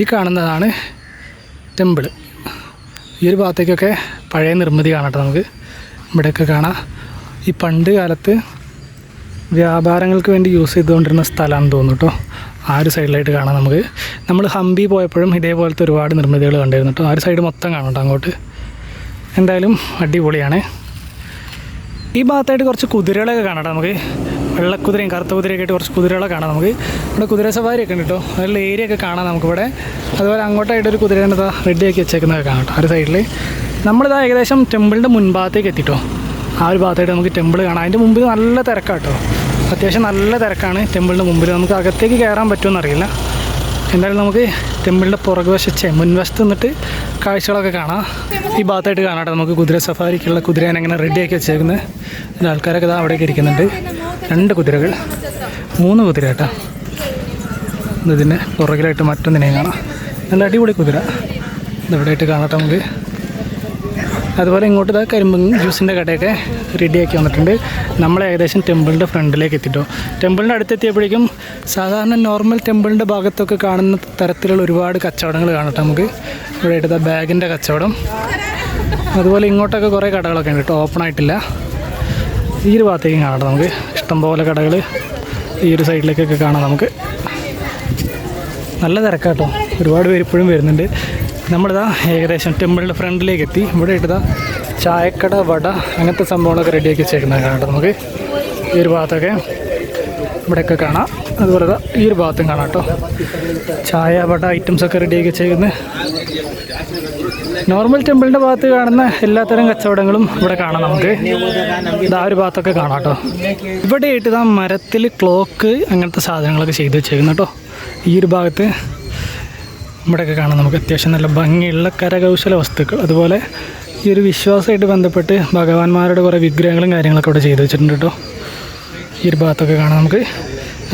ഈ കാണുന്നതാണ് ടെമ്പിൾ ഈ ഒരു ഭാഗത്തേക്കൊക്കെ പഴയ നിർമ്മിതി കാണട്ടെ നമുക്ക്. ഇവിടെയൊക്കെ കാണാം. ഈ പണ്ട് കാലത്ത് വ്യാപാരങ്ങൾക്ക് വേണ്ടി യൂസ് ചെയ്തുകൊണ്ടിരുന്ന സ്ഥലമാണെന്ന് തോന്നുന്നു കേട്ടോ. ആ ഒരു സൈഡിലായിട്ട് കാണാം നമുക്ക്. നമ്മൾ ഹംപി പോയപ്പോഴും ഇതേപോലത്തെ ഒരുപാട് നിർമ്മിതികൾ കണ്ടിരുന്നു കേട്ടോ. ആ ഒരു സൈഡ് മൊത്തം കാണാം കേട്ടോ അങ്ങോട്ട്. എന്തായാലും അടിപൊളിയാണ്. ഈ ഭാഗത്തായിട്ട് കുറച്ച് കുതിരകളൊക്കെ കാണാം നമുക്ക്. വെള്ളക്കുതിരയും കറുത്ത കുതിരയൊക്കെ ആയിട്ട് കുറച്ച് കുതിരകളെ കാണാം നമുക്ക്. ഇവിടെ കുതിര സവാരിയൊക്കെ ഉണ്ട് കേട്ടോ. അതിലുള്ള ഏരിയ ഒക്കെ കാണാം നമുക്കിവിടെ. അതുപോലെ അങ്ങോട്ടായിട്ട് ഒരു കുതിരേന്റെ റെഡിയാക്കി വെച്ചേക്കുന്നതൊക്കെ കാണാം കേട്ടോ ഒരു സൈഡിൽ നമ്മളിതാ ഏകദേശം ടെമ്പിളിന്റെ മുൻഭാഗത്തേക്ക് എത്തിട്ടോ ആ ഒരു ഭാഗത്തായിട്ട് നമുക്ക് ടെമ്പിൾ കാണാം. അതിന്റെ മുമ്പിൽ നല്ല തിരക്കാട്ടോ അത്യാവശ്യം നല്ല തിരക്കാണ് ടെമ്പിളിന്റെ മുമ്പിൽ നമുക്ക് അകത്തേക്ക് കയറാൻ പറ്റുമെന്ന് അറിയില്ല. എന്തായാലും നമുക്ക് ടെമ്പിളിന്റെ പുറകുവശത്തെ മുൻവശത്ത് നിന്നിട്ട് കാഴ്ചകളൊക്കെ കാണാം. ഈ ഭാഗത്തായിട്ട് കാണാട്ടെ നമുക്ക് കുതിര സഫാരിക്കുള്ള കുതിരേനെ അങ്ങനെ റെഡിയാക്കി വെച്ചേക്കുന്നത് ആൾക്കാരൊക്കെ അവിടെ ഇരിക്കുന്നുണ്ട്. രണ്ട് കുതിരകൾ. മൂന്ന് കുതിര കേട്ടോ. ഇതിന് പുറകിലായിട്ട് മറ്റൊന്നിനെയും കാണാം. നല്ല അടിപൊളി കുതിര. ഇതെവിടെയായിട്ട് കാണട്ടെ നമുക്ക്. അതുപോലെ ഇങ്ങോട്ട് കരിമ്പ് ജ്യൂസിന്റെ കടയൊക്കെ റെഡിയാക്കി വന്നിട്ടുണ്ട്. നമ്മൾ ഏകദേശം ടെമ്പിളിന്റെ ഫ്രണ്ടിലേക്ക് എത്തിട്ടോ. ടെമ്പിളിന്റെ അടുത്തെത്തിയപ്പോഴേക്കും സാധാരണ നോർമൽ ടെമ്പിളിന്റെ ഭാഗത്തൊക്കെ കാണുന്ന തരത്തിലുള്ള ഒരുപാട് കച്ചവടങ്ങൾ കാണട്ടെ നമുക്ക്. ഇവിടെ എടുത്ത ബാഗിന്റെ കച്ചവടം. അതുപോലെ ഇങ്ങോട്ടൊക്കെ കുറേ കടകളൊക്കെ ഉണ്ട് കേട്ടോ. ഓപ്പൺ ആയിട്ടില്ല. ഈ ഒരു ഭാഗത്തേക്കും കാണട്ടെ നമുക്ക്. ഇഷ്ടംപോലെ കടകൾ ഈ ഒരു സൈഡിലേക്കൊക്കെ കാണാം നമുക്ക്. നല്ല തിരക്കാട്ടോ. ഒരുപാട് പേര് ഇപ്പോഴും വരുന്നുണ്ട്. നമ്മളിതാ ഏകദേശം ടെമ്പിളിന്റെ ഫ്രണ്ടിലേക്ക് എത്തി ഇവിടെ ഇട്ടതാ ചായക്കട വട അങ്ങനത്തെ സംഭവങ്ങളൊക്കെ റെഡിയാക്കി വെച്ചേക്കുന്നത് കാണാം നമുക്ക് ഈ ഒരു ഭാഗത്തൊക്കെ ഇവിടെയൊക്കെ കാണാം. അതുപോലെ ഈ ഒരു ഭാഗത്തും കാണാം കേട്ടോ. ചായ വട ഐറ്റംസ് ഒക്കെ റെഡിയാക്കി വെച്ചേക്കുന്നത് നോർമൽ ടെമ്പിളിന്റെ ഭാഗത്ത് കാണുന്ന എല്ലാത്തരം കച്ചവടങ്ങളും ഇവിടെ കാണാം നമുക്ക്. ഇതാ ഒരു ഭാഗത്തൊക്കെ കാണാം കേട്ടോ. ഇവിടെ ഇതാ മരത്തിൽ ക്ലോക്ക് അങ്ങനത്തെ സാധനങ്ങളൊക്കെ ചെയ്ത് വെച്ചേക്കുന്നു കേട്ടോ. ഈ ഒരു ഭാഗത്ത് ഇവിടെയൊക്കെ കാണാം നമുക്ക് അത്യാവശ്യം നല്ല ഭംഗിയുള്ള കരകൗശല വസ്തുക്കൾ. അതുപോലെ ഈ ഒരു വിശ്വാസമായിട്ട് ബന്ധപ്പെട്ട് ഭഗവാന്മാരുടെ കുറേ വിഗ്രഹങ്ങളും കാര്യങ്ങളൊക്കെ ഇവിടെ ചെയ്തു വെച്ചിട്ടുണ്ട് കേട്ടോ. ഈ ഒരു ഭാഗത്തൊക്കെ കാണാം നമുക്ക്.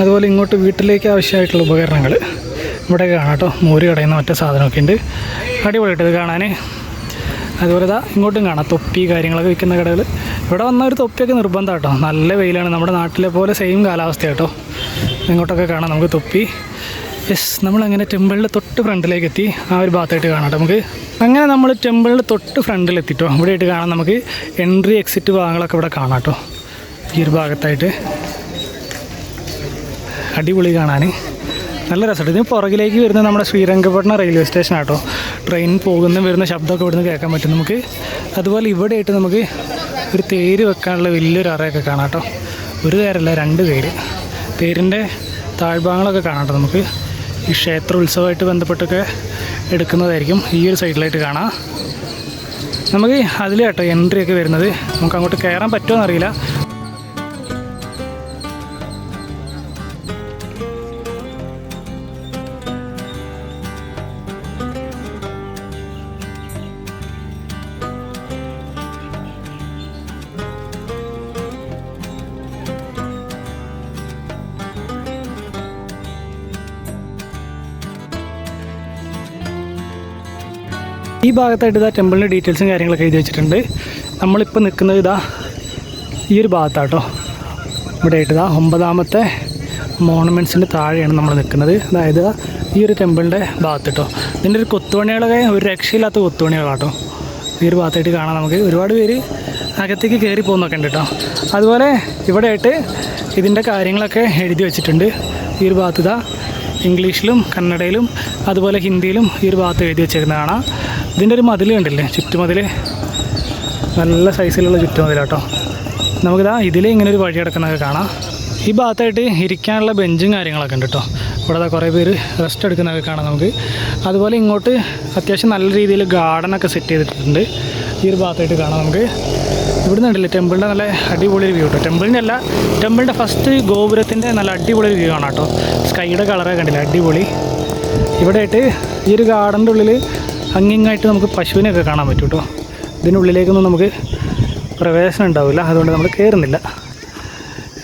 അതുപോലെ ഇങ്ങോട്ട് വീട്ടിലേക്ക് ആവശ്യമായിട്ടുള്ള ഉപകരണങ്ങൾ ഇവിടെ കാണാം കേട്ടോ. മോര് കടയുന്ന മറ്റേ സാധനമൊക്കെ ഉണ്ട്. അടിപൊളിയായിട്ട് ഇത് കാണാൻ അതുപോലെ ഇതാ ഇങ്ങോട്ടും കാണാം. തൊപ്പി കാര്യങ്ങളൊക്കെ വിൽക്കുന്ന കടകൾ. ഇവിടെ വന്ന ഒരു തൊപ്പിയൊക്കെ നിർബന്ധം കേട്ടോ. നല്ല വെയിലാണ്. നമ്മുടെ നാട്ടിലെ പോലെ സെയിം കാലാവസ്ഥ കേട്ടോ. ഇങ്ങോട്ടൊക്കെ കാണാം നമുക്ക് തൊപ്പി. യെസ് നമ്മളങ്ങനെ ടെമ്പിളിന്റെ തൊട്ട് ഫ്രണ്ടിലേക്ക് എത്തി ആ ഒരു ഭാഗത്തായിട്ട് കാണാം നമുക്ക് അങ്ങനെ നമ്മൾ ടെമ്പിളിന്റെ തൊട്ട് ഫ്രണ്ടിൽ എത്തിട്ടോ ഇവിടെ ആയിട്ട് കാണാം നമുക്ക് എൻട്രി എക്സിറ്റ് ഭാഗങ്ങളൊക്കെ ഇവിടെ കാണാം കേട്ടോ. ഈ ഒരു ഭാഗത്തായിട്ട്. അടിപൊളി കാണാൻ നല്ല രസമുണ്ട് ഇതിന് പുറകിലേക്ക് വരുന്ന നമ്മുടെ ശ്രീരംഗപട്ടണ റെയിൽവേ സ്റ്റേഷൻ ആട്ടോ. ട്രെയിൻ പോകുന്ന വരുന്ന ശബ്ദമൊക്കെ നിന്ന് കേൾക്കാൻ പറ്റും നമുക്ക്. അതുപോലെ ഇവിടെ ആയിട്ട് നമുക്ക് ഒരു തേര് വെക്കാനുള്ള വലിയൊരു അറയൊക്കെ കാണാം കേട്ടോ. ഒരു തേരല്ല രണ്ട് തേര്. തേരിന്റെ താഴ്ഭാഗങ്ങളൊക്കെ കാണാം കേട്ടോ നമുക്ക്. ഈ ക്ഷേത്ര ഉത്സവമായിട്ട് ബന്ധപ്പെട്ടൊക്കെ എടുക്കുന്നതായിരിക്കും ഈ ഒരു സൈഡിലായിട്ട് കാണാം. നമുക്ക് അതിലേട്ടോ എൻട്രി ഒക്കെ വരുന്നത്. നമുക്ക് അങ്ങോട്ട് കയറാൻ പറ്റുമോ എന്നറിയില്ല. ഈ ഭാഗത്തായിട്ട് ഇതാ ടെമ്പിളിന്റെ ഡീറ്റെയിൽസും കാര്യങ്ങളൊക്കെ എഴുതി വെച്ചിട്ടുണ്ട്. നമ്മളിപ്പോൾ നിൽക്കുന്നത് ഇതാ ഈ ഒരു ഭാഗത്താട്ടോ. ഇവിടെ ആയിട്ട് ഇതാ ഒമ്പതാമത്തെ മോണമെന്റ്സിന്റെ താഴെയാണ് നമ്മൾ നിൽക്കുന്നത്. അതായത് ഈ ഒരു ടെമ്പിളിന്റെ ഭാഗത്ത് കേട്ടോ ഇതിന്റെ ഒരു കൊത്തുപണികളൊക്കെ ഒരു രക്ഷയില്ലാത്ത കൊത്തുപണികളാട്ടോ. ഈ ഒരു ഭാഗത്തായിട്ട് കാണാം നമുക്ക്. ഒരുപാട് പേര് അകത്തേക്ക് കയറി പോകുന്നൊക്കെ ഉണ്ട് കേട്ടോ. അതുപോലെ ഇവിടെ ആയിട്ട് ഇതിന്റെ കാര്യങ്ങളൊക്കെ എഴുതി വെച്ചിട്ടുണ്ട്. ഈ ഒരു ഭാഗത്ത് ഇതാ ഇംഗ്ലീഷിലും കന്നഡയിലും അതുപോലെ ഹിന്ദിയിലും ഈ ഒരു ഭാഗത്ത് എഴുതി വെച്ചിരുന്നതാണ് ഇതിന്റെ ഒരു മതിൽ കണ്ടില്ലേ? ചുറ്റുമതിൽ നല്ല സൈസിലുള്ള ചുറ്റുമതിൽ കേട്ടോ നമുക്കിതാ ഇതിലേ ഇങ്ങനെ ഒരു വഴി കിടക്കുന്നതൊക്കെ കാണാം. ഈ ഭാഗത്തായിട്ട് ഇരിക്കാനുള്ള ബെഞ്ചും കാര്യങ്ങളൊക്കെ ഉണ്ട് കേട്ടോ ഇവിടെ കുറേ പേര് റെസ്റ്റ് എടുക്കുന്നതൊക്കെ കാണാം നമുക്ക്. അതുപോലെ ഇങ്ങോട്ട് അത്യാവശ്യം നല്ല രീതിയിൽ ഗാർഡനൊക്കെ സെറ്റ് ചെയ്തിട്ടുണ്ട്. ഈ ഒരു ഭാഗത്തായിട്ട് കാണാം നമുക്ക്. ഇവിടുന്ന് ഉണ്ടല്ലേ ടെമ്പിളിന്റെ നല്ല അടിപൊളി വ്യൂ കേട്ടോ ടെമ്പിളിന്റെ അല്ല ടെമ്പിളിന്റെ ഫസ്റ്റ് ഗോപുരത്തിന്റെ നല്ല അടിപൊളി വ്യൂ ആണ് കേട്ടോ സ്കൈയുടെ കളറൊക്കെ കണ്ടില്ല അടിപൊളി. ഇവിടെ ആയിട്ട് ഈ ഒരു ഗാർഡന്റെ ഉള്ളിൽ അങ്ങിങ്ങായിട്ട് നമുക്ക് പശുവിനെയൊക്കെ കാണാൻ പറ്റും കേട്ടോ. ഇതിനുള്ളിലേക്കൊന്നും നമുക്ക് പ്രവേശനം ഉണ്ടാവില്ല. അതുകൊണ്ട് നമ്മൾ കയറുന്നില്ല.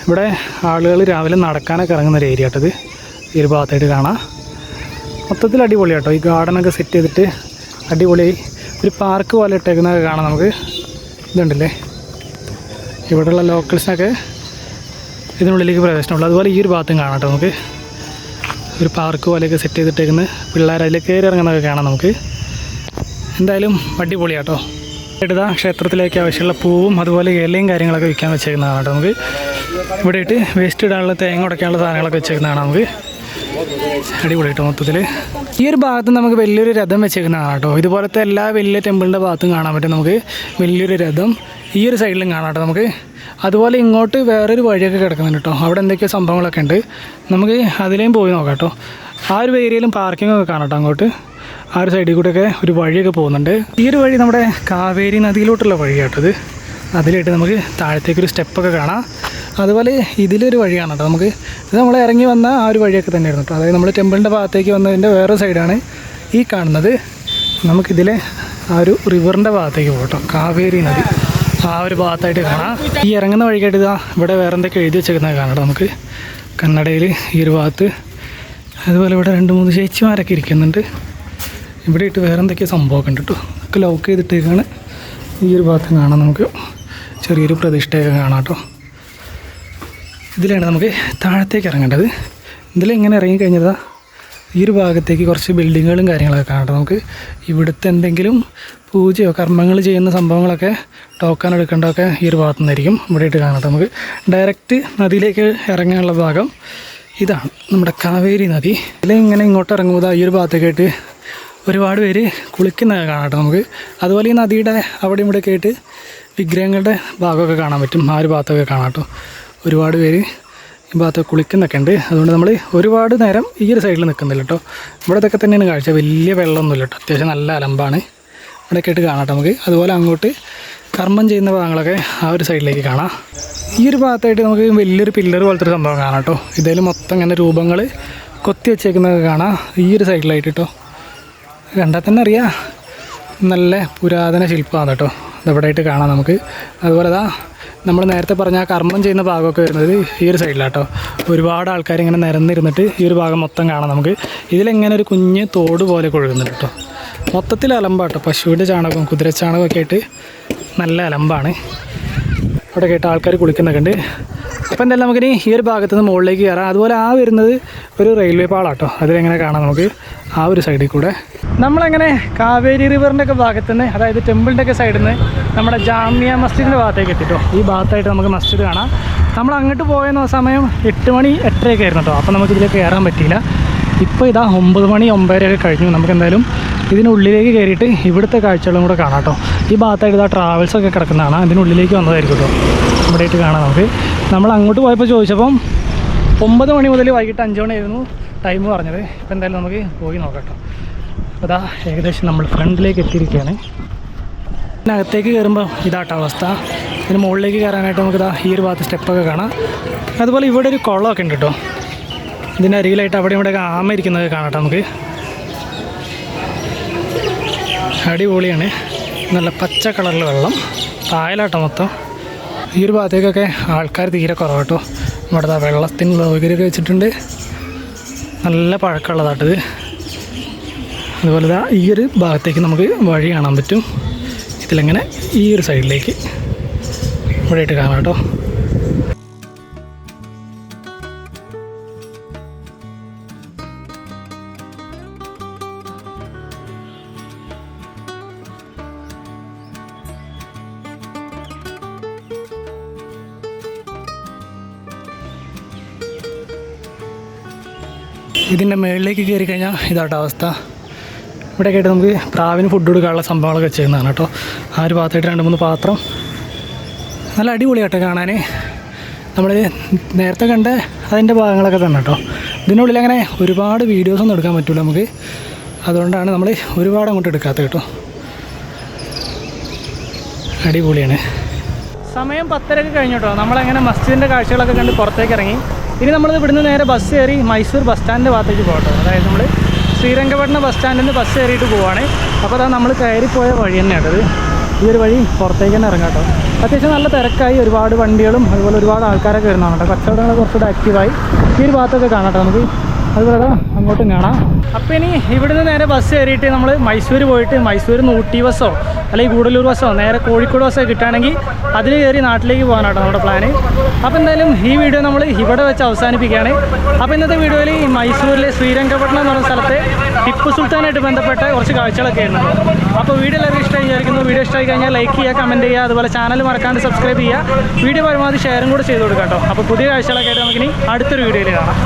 ഇവിടെ ആളുകൾ രാവിലെ നടക്കാനൊക്കെ ഇറങ്ങുന്ന ഒരു ഏരിയ കേട്ടത് ഈ ഒരു ഭാഗത്തായിട്ട് കാണാം. മൊത്തത്തിൽ അടിപൊളി കേട്ടോ. ഈ ഗാർഡനൊക്കെ സെറ്റ് ചെയ്തിട്ട് അടിപൊളിയായി ഒരു പാർക്ക് പോലെ ഇട്ടേക്കുന്നതൊക്കെ കാണാം നമുക്ക്. ഇതുണ്ടല്ലേ? ഇവിടെയുള്ള ലോക്കൽസിനൊക്കെ ഇതിനുള്ളിലേക്ക് പ്രവേശനമുള്ളൂ അതുപോലെ ഈ ഒരു ഭാഗത്തും കാണാം കേട്ടോ നമുക്ക്. ഒരു പാർക്ക് പോലെയൊക്കെ സെറ്റ് ചെയ്തിട്ടേക്കുന്ന പിള്ളേർ അതിൽ കയറി ഇറങ്ങുന്നതൊക്കെ കാണാം നമുക്ക്. എന്തായാലും അടിപൊളിയാട്ടോ. ഇടുക ക്ഷേത്രത്തിലേക്ക് ആവശ്യമുള്ള പൂവും അതുപോലെ ഇലയും കാര്യങ്ങളൊക്കെ വിൽക്കാൻ വെച്ചേക്കുന്നതാണ് കേട്ടോ നമുക്ക്. ഇവിടെ ഇട്ട് വേസ്റ്റ് ഇടാനുള്ള തേങ്ങ ഉടയ്ക്കാനുള്ള സാധനങ്ങളൊക്കെ വെച്ചേക്കുന്നതാണ് നമുക്ക്. അടിപൊളിയായിട്ട് മൊത്തത്തിൽ ഈ ഒരു ഭാഗത്ത് നമുക്ക് വലിയൊരു രഥം വെച്ചേക്കുന്നതാണ് കേട്ടോ. ഇതുപോലത്തെ എല്ലാ വലിയ ടെമ്പിളിന്റെ ഭാഗത്തും കാണാൻ പറ്റും നമുക്ക്. വലിയൊരു രഥം ഈ ഒരു സൈഡിലും കാണാം കേട്ടോ നമുക്ക്. അതുപോലെ ഇങ്ങോട്ട് വേറൊരു വഴിയൊക്കെ കിടക്കുന്നുണ്ട് കേട്ടോ. അവിടെ എന്തൊക്കെയോ സംഭവങ്ങളൊക്കെ ഉണ്ട്. നമുക്ക് അതിലേയും പോയി നോക്കാം കേട്ടോ. ആ ഒരു ഏരിയയിലും പാർക്കിംഗ് ഒക്കെ കാണാം കേട്ടോ അങ്ങോട്ട്. ആ ഒരു സൈഡിൽ കൂടെയൊക്കെ ഒരു വഴിയൊക്കെ പോകുന്നുണ്ട്. ഈ ഒരു വഴി നമ്മുടെ കാവേരി നദിയിലോട്ടുള്ള വഴിയാട്ടത് അതിലായിട്ട് നമുക്ക് താഴത്തേക്കൊരു സ്റ്റെപ്പൊക്കെ കാണാം. അതുപോലെ ഇതിലൊരു വഴിയാണ് കേട്ടോ നമുക്ക്. ഇത് നമ്മൾ ഇറങ്ങി വന്ന ആ ഒരു വഴിയൊക്കെ തന്നെയായിരുന്നു കേട്ടോ. അതായത് നമ്മൾ ടെമ്പിളിന്റെ ഭാഗത്തേക്ക് വന്നതിന്റെ വേറെ സൈഡാണ് ഈ കാണുന്നത്. നമുക്കിതിലെ ആ ഒരു റിവറിന്റെ ഭാഗത്തേക്ക് പോകട്ടോ. കാവേരി നദി. ആ ഒരു ഭാഗത്തായിട്ട് കാണാം. ഈ ഇറങ്ങുന്ന വഴിക്കായിട്ട് ഇതാ ഇവിടെ വേറെ എന്തൊക്കെ എഴുതി വെച്ചേക്കുന്നത് കാണാം നമുക്ക്. കന്നഡയിൽ ഈ ഒരു ഭാഗത്ത്. അതുപോലെ ഇവിടെ രണ്ട് മൂന്ന് ചേച്ചിമാരൊക്കെ ഇരിക്കുന്നുണ്ട്. ഇവിടെ ഇട്ട് വേറെ എന്തൊക്കെയോ സംഭവമൊക്കെ ഉണ്ട് കേട്ടോ. ഒക്കെ ലോക്ക് ചെയ്തിട്ടേക്കാണ് ഈ ഒരു ഭാഗത്ത് കാണാം നമുക്ക്. ചെറിയൊരു പ്രതിഷ്ഠയൊക്കെ കാണാം കേട്ടോ. ഇതിലാണ് നമുക്ക് താഴത്തേക്ക് ഇറങ്ങേണ്ടത്. ഇതിലെങ്ങനെ ഇറങ്ങിക്കഴിഞ്ഞതാ ഈ ഒരു ഭാഗത്തേക്ക് കുറച്ച് ബിൽഡിങ്ങുകളും കാര്യങ്ങളൊക്കെ കാണാം നമുക്ക് ഇവിടുത്തെ എന്തെങ്കിലും പൂജയോ കർമ്മങ്ങൾ ചെയ്യുന്ന സംഭവങ്ങളൊക്കെ ടോക്കൺ എടുക്കേണ്ടതൊക്കെ ഈ ഒരു ഭാഗത്തു നിന്നായിരിക്കും ഇവിടെ ഇട്ട് കാണട്ടെ നമുക്ക് ഡയറക്റ്റ് നദിയിലേക്ക് ഇറങ്ങാനുള്ള ഭാഗം ഇതാണ്. നമ്മുടെ കാവേരി നദി. ഇതിലിങ്ങനെ ഇങ്ങോട്ട് ഇറങ്ങുമ്പോൾ ഈ ഒരു ഭാഗത്തേക്കായിട്ട് ഒരുപാട് പേര് കുളിക്കുന്നത് കാണാം നമുക്ക്. അതുപോലെ ഈ നദിയുടെ അവിടെ ഇവിടെ ആയിട്ട് വിഗ്രഹങ്ങളുടെ ഭാഗമൊക്കെ കാണാൻ പറ്റും. ആ ഒരു ഭാഗത്തൊക്കെ കാണാം കേട്ടോ ഒരുപാട് പേര് ഈ ഭാഗത്ത് കുളിക്കുന്നൊക്കെ ഉണ്ട്. അതുകൊണ്ട് നമ്മൾ ഒരുപാട് നേരം ഈ ഒരു സൈഡിൽ നിൽക്കുന്നില്ല കേട്ടോ ഇവിടെ ഇതൊക്കെ തന്നെയാണ് കാഴ്ച. വലിയ വെള്ളമൊന്നുമില്ല കേട്ടോ അത്യാവശ്യം നല്ല അലമ്പാണ്. ഇവിടെയൊക്കെ ആയിട്ട് കാണാം നമുക്ക്. അതുപോലെ അങ്ങോട്ട് കർമ്മം ചെയ്യുന്ന ഭാഗങ്ങളൊക്കെ ആ ഒരു സൈഡിലേക്ക് കാണാം. ഈ ഒരു ഭാഗത്തായിട്ട് നമുക്ക് വലിയൊരു പില്ലർ പോലത്തെ ഒരു സംഭവം കാണാം കേട്ടോ ഇതിൽ മൊത്തം ഇങ്ങനെ രൂപങ്ങൾ കൊത്തി വെച്ചേക്കുന്നതൊക്കെ കാണാം. ഈ ഒരു സൈഡിലായിട്ട് കേട്ടോ കണ്ടാൽ തന്നെ അറിയാം നല്ല പുരാതന ശില്പമാണ് കേട്ടോ. ഇതെവിടെയായിട്ട് കാണാം നമുക്ക്. അതുപോലെ ഇതാ നമ്മൾ നേരത്തെ പറഞ്ഞ ആ കർമ്മം ചെയ്യുന്ന ഭാഗമൊക്കെ വരുന്നത് ഈ ഒരു സൈഡിലാട്ടോ ഒരുപാട് ആൾക്കാർ ഇങ്ങനെ നിരന്നിരുന്നിട്ട് ഈ ഒരു ഭാഗം മൊത്തം കാണാം നമുക്ക്. ഇതിലെങ്ങനെ ഒരു കുഞ്ഞ് തോട് പോലെ കൊഴുകുന്നുണ്ട് കേട്ടോ. മൊത്തത്തിൽ അലമ്പാട്ടോ പശുവിന്റെ ചാണകവും കുതിരച്ചാണകവും ഒക്കെ ആയിട്ട് നല്ല അലമ്പാണ്. അവിടെ കേട്ട ആൾക്കാർ കുളിക്കുന്നൊക്കെ ഉണ്ട്. അപ്പോൾ എന്തായാലും നമുക്കിനി ഈ ഒരു ഭാഗത്ത് നിന്ന് മുകളിലേക്ക് കയറാം. അതുപോലെ ആ വരുന്നത് ഒരു റെയിൽവേ പാളാട്ടോ. അതിലെങ്ങനെ കാണാം നമുക്ക് ആ ഒരു സൈഡിൽ കൂടെ. നമ്മളങ്ങനെ കാവേരി റിവറിന്റെ ഒക്കെ ഭാഗത്ത് നിന്ന് അതായത് ടെമ്പിളിന്റെ ഒക്കെ സൈഡിൽ നിന്ന് നമ്മുടെ ജാമ്യ മസ്ജിദിന്റെ ഭാഗത്തേക്ക് എത്തിട്ടോ. ഈ ഭാഗത്തായിട്ട് നമുക്ക് മസ്ജിദ് കാണാം. നമ്മൾ അങ്ങോട്ട് പോയെന്ന സമയം എട്ട് മണി എട്ടരയൊക്കെ ആയിരുന്നു കേട്ടോ അപ്പോൾ നമുക്ക് ഇതിലേക്ക് കയറാൻ പറ്റിയില്ല. ഇപ്പോൾ ഇതാ ഒമ്പത് മണി ഒമ്പതരയൊക്കെ കഴിഞ്ഞു. നമുക്ക് എന്തായാലും ഇതിനുള്ളിലേക്ക് കയറിയിട്ട് ഇവിടുത്തെ കാഴ്ചകളും കൂടെ കാണാം കേട്ടോ ഈ ഭാഗത്തായിട്ട് ഇതാ ട്രാവൽസൊക്കെ കിടക്കുന്നതാണ്. അതിനുള്ളിലേക്ക് വന്നതായിരിക്കും കേട്ടോ ഇവിടെയായിട്ട് കാണാം നമുക്ക്. നമ്മൾ അങ്ങോട്ട് പോയപ്പോൾ ചോദിച്ചപ്പം ഒമ്പത് മണി മുതൽ വൈകിട്ട് അഞ്ച് മണിയായിരുന്നു ടൈം പറഞ്ഞത്. ഇപ്പം എന്തായാലും നമുക്ക് പോയി നോക്കാം അപ്പോൾ ഇതാ ഏകദേശം നമ്മൾ ഫ്രണ്ടിലേക്ക് എത്തിയിരിക്കുകയാണ്. ഇതിനകത്തേക്ക് കയറുമ്പോൾ ഇതാട്ട അവസ്ഥ. ഇതിന് മുകളിലേക്ക് കയറാനായിട്ട് നമുക്ക് ഇതാ ഈ ഒരു ഭാഗത്ത് സ്റ്റെപ്പൊക്കെ കാണാം. അതുപോലെ ഇവിടെ ഒരു കുളമൊക്കെ ഉണ്ട് കേട്ടോ. ഇതിന്റെ അരികിലായിട്ട് അവിടെ ഇവിടെ ആമ ഇരിക്കുന്നത് കാണാം നമുക്ക്. അടിപൊളിയാണ്. നല്ല പച്ച കളറിൽ വെള്ളം. പായലാട്ടോ മൊത്തം. ഈ ഒരു ഭാഗത്തേക്കൊക്കെ ആൾക്കാർ തീരെ കുറവ് കേട്ടോ ഇവിടെ ദാ വെള്ളത്തിനുള്ള സൗകര്യമൊക്കെ വെച്ചിട്ടുണ്ട്. നല്ല പഴക്കമുള്ളതാട്ടത് അതുപോലെ ദാ ഈ ഒരു ഭാഗത്തേക്ക് നമുക്ക് വഴി കാണാൻ പറ്റും. ഇതിലങ്ങനെ ഈ ഒരു സൈഡിലേക്ക് ഇവിടെയായിട്ട് കാണാം കേട്ടോ. ഇതിന്റെ മുകളിലേക്ക് കയറി കഴിഞ്ഞാൽ ഇതാട്ടോ അവസ്ഥ. ഇവിടെ കേട്ട് നമുക്ക് പ്രാവിന് ഫുഡ് കൊടുക്കാനുള്ള സംഭവങ്ങളൊക്കെ ചെയ്യുന്നതാണ് കേട്ടോ. ആ ഒരു ഭാഗത്തായിട്ട് രണ്ട് മൂന്ന് പാത്രം. നല്ല അടിപൊളിയാട്ടോ കാണാൻ നമ്മൾ നേരത്തെ കണ്ട അതിന്റെ ഭാഗങ്ങളൊക്കെ തന്നെ കേട്ടോ. ഇതിനുള്ളിൽ അങ്ങനെ ഒരുപാട് വീഡിയോസ് ഒന്നും എടുക്കാൻ പറ്റില്ല നമുക്ക്. അതുകൊണ്ടാണ് നമ്മൾ ഒരുപാട് അങ്ങോട്ട് എടുക്കാത്തത് കേട്ടോ. അടിപൊളിയാണ്. സമയം പത്തരക്ക് കഴിഞ്ഞു കേട്ടോ. നമ്മളങ്ങനെ മസ്ജിദിന്റെ കാഴ്ചകളൊക്കെ കണ്ട് പുറത്തേക്ക് ഇറങ്ങി. ഇനി നമ്മൾ ഇവിടുന്ന് നേരെ ബസ് കയറി മൈസൂർ ബസ് സ്റ്റാൻഡിന്റെ ഭാഗത്തേക്ക് പോകട്ടോ. അതായത് നമ്മൾ ശ്രീരംഗപട്ടണ ബസ് സ്റ്റാൻഡിൽ നിന്ന് ബസ് കയറിയിട്ട് പോവാണ്. അപ്പോൾ അതാ നമ്മൾ കയറിപ്പോയ വഴി തന്നെയാണ് ഇത്. ഈ ഒരു വഴി പുറത്തേക്ക് തന്നെ ഇറങ്ങാം കേട്ടോ. അത്യാവശ്യം നല്ല തിരക്കായി ഒരുപാട് വണ്ടികളും അതുപോലെ ഒരുപാട് ആൾക്കാരൊക്കെ വരുന്നതാണ് കേട്ടോ. കച്ചവടങ്ങൾ കുറച്ചുകൂടെ ആക്റ്റീവായി ഈ ഒരു ഭാഗത്തൊക്കെ കാണാം കേട്ടോ നമുക്ക്. അതുപോലെ അതാ അങ്ങോട്ടും കാണാം. അപ്പോൾ ഇനി ഇവിടുന്ന് നേരെ ബസ് കയറിയിട്ട് നമ്മൾ മൈസൂർ പോയിട്ട് മൈസൂരിൽ നിന്ന് ഊട്ടി ബസ്സോ അല്ലെങ്കിൽ ഗൂഡല്ലൂർ ബസ്സോ നേരെ കോഴിക്കോട് ബസ്സോ കിട്ടുകയാണെങ്കിൽ അതിൽ കയറി നാട്ടിലേക്ക് പോകാനാണ് നമ്മുടെ പ്ലാന് അപ്പോൾ എന്തായാലും ഈ വീഡിയോ നമ്മൾ ഇവിടെ വെച്ച് അവസാനിപ്പിക്കുകയാണ്. അപ്പോൾ ഇന്നത്തെ വീഡിയോയിൽ മൈസൂരിലെ ശ്രീരംഗപട്ടണം എന്ന് പറഞ്ഞ സ്ഥലത്തെ ടിപ്പു സുൽത്താനായിട്ട് ബന്ധപ്പെട്ട കുറച്ച് കാഴ്ചകളൊക്കെ ആയിരുന്നു. അപ്പോൾ വീഡിയോ എല്ലാവർക്കും ഇഷ്ടമായി വിചാരിക്കുന്നു. വീഡിയോ ഇഷ്ടമായി കഴിഞ്ഞാൽ ലൈക്ക് ചെയ്യുക കമന്റ് ചെയ്യുക അതുപോലെ ചാനൽ മറക്കാണ്ട് സബ്സ്ക്രൈബ് ചെയ്യുക. വീഡിയോ പരമാവധി ഷെയറും കൂടെ ചെയ്ത് കൊടുക്കാം കേട്ടോ. അപ്പോൾ പുതിയ കാഴ്ചകളൊക്കെ ആയിട്ട് നമുക്കിനി അടുത്തൊരു വീഡിയോയിൽ കാണാം.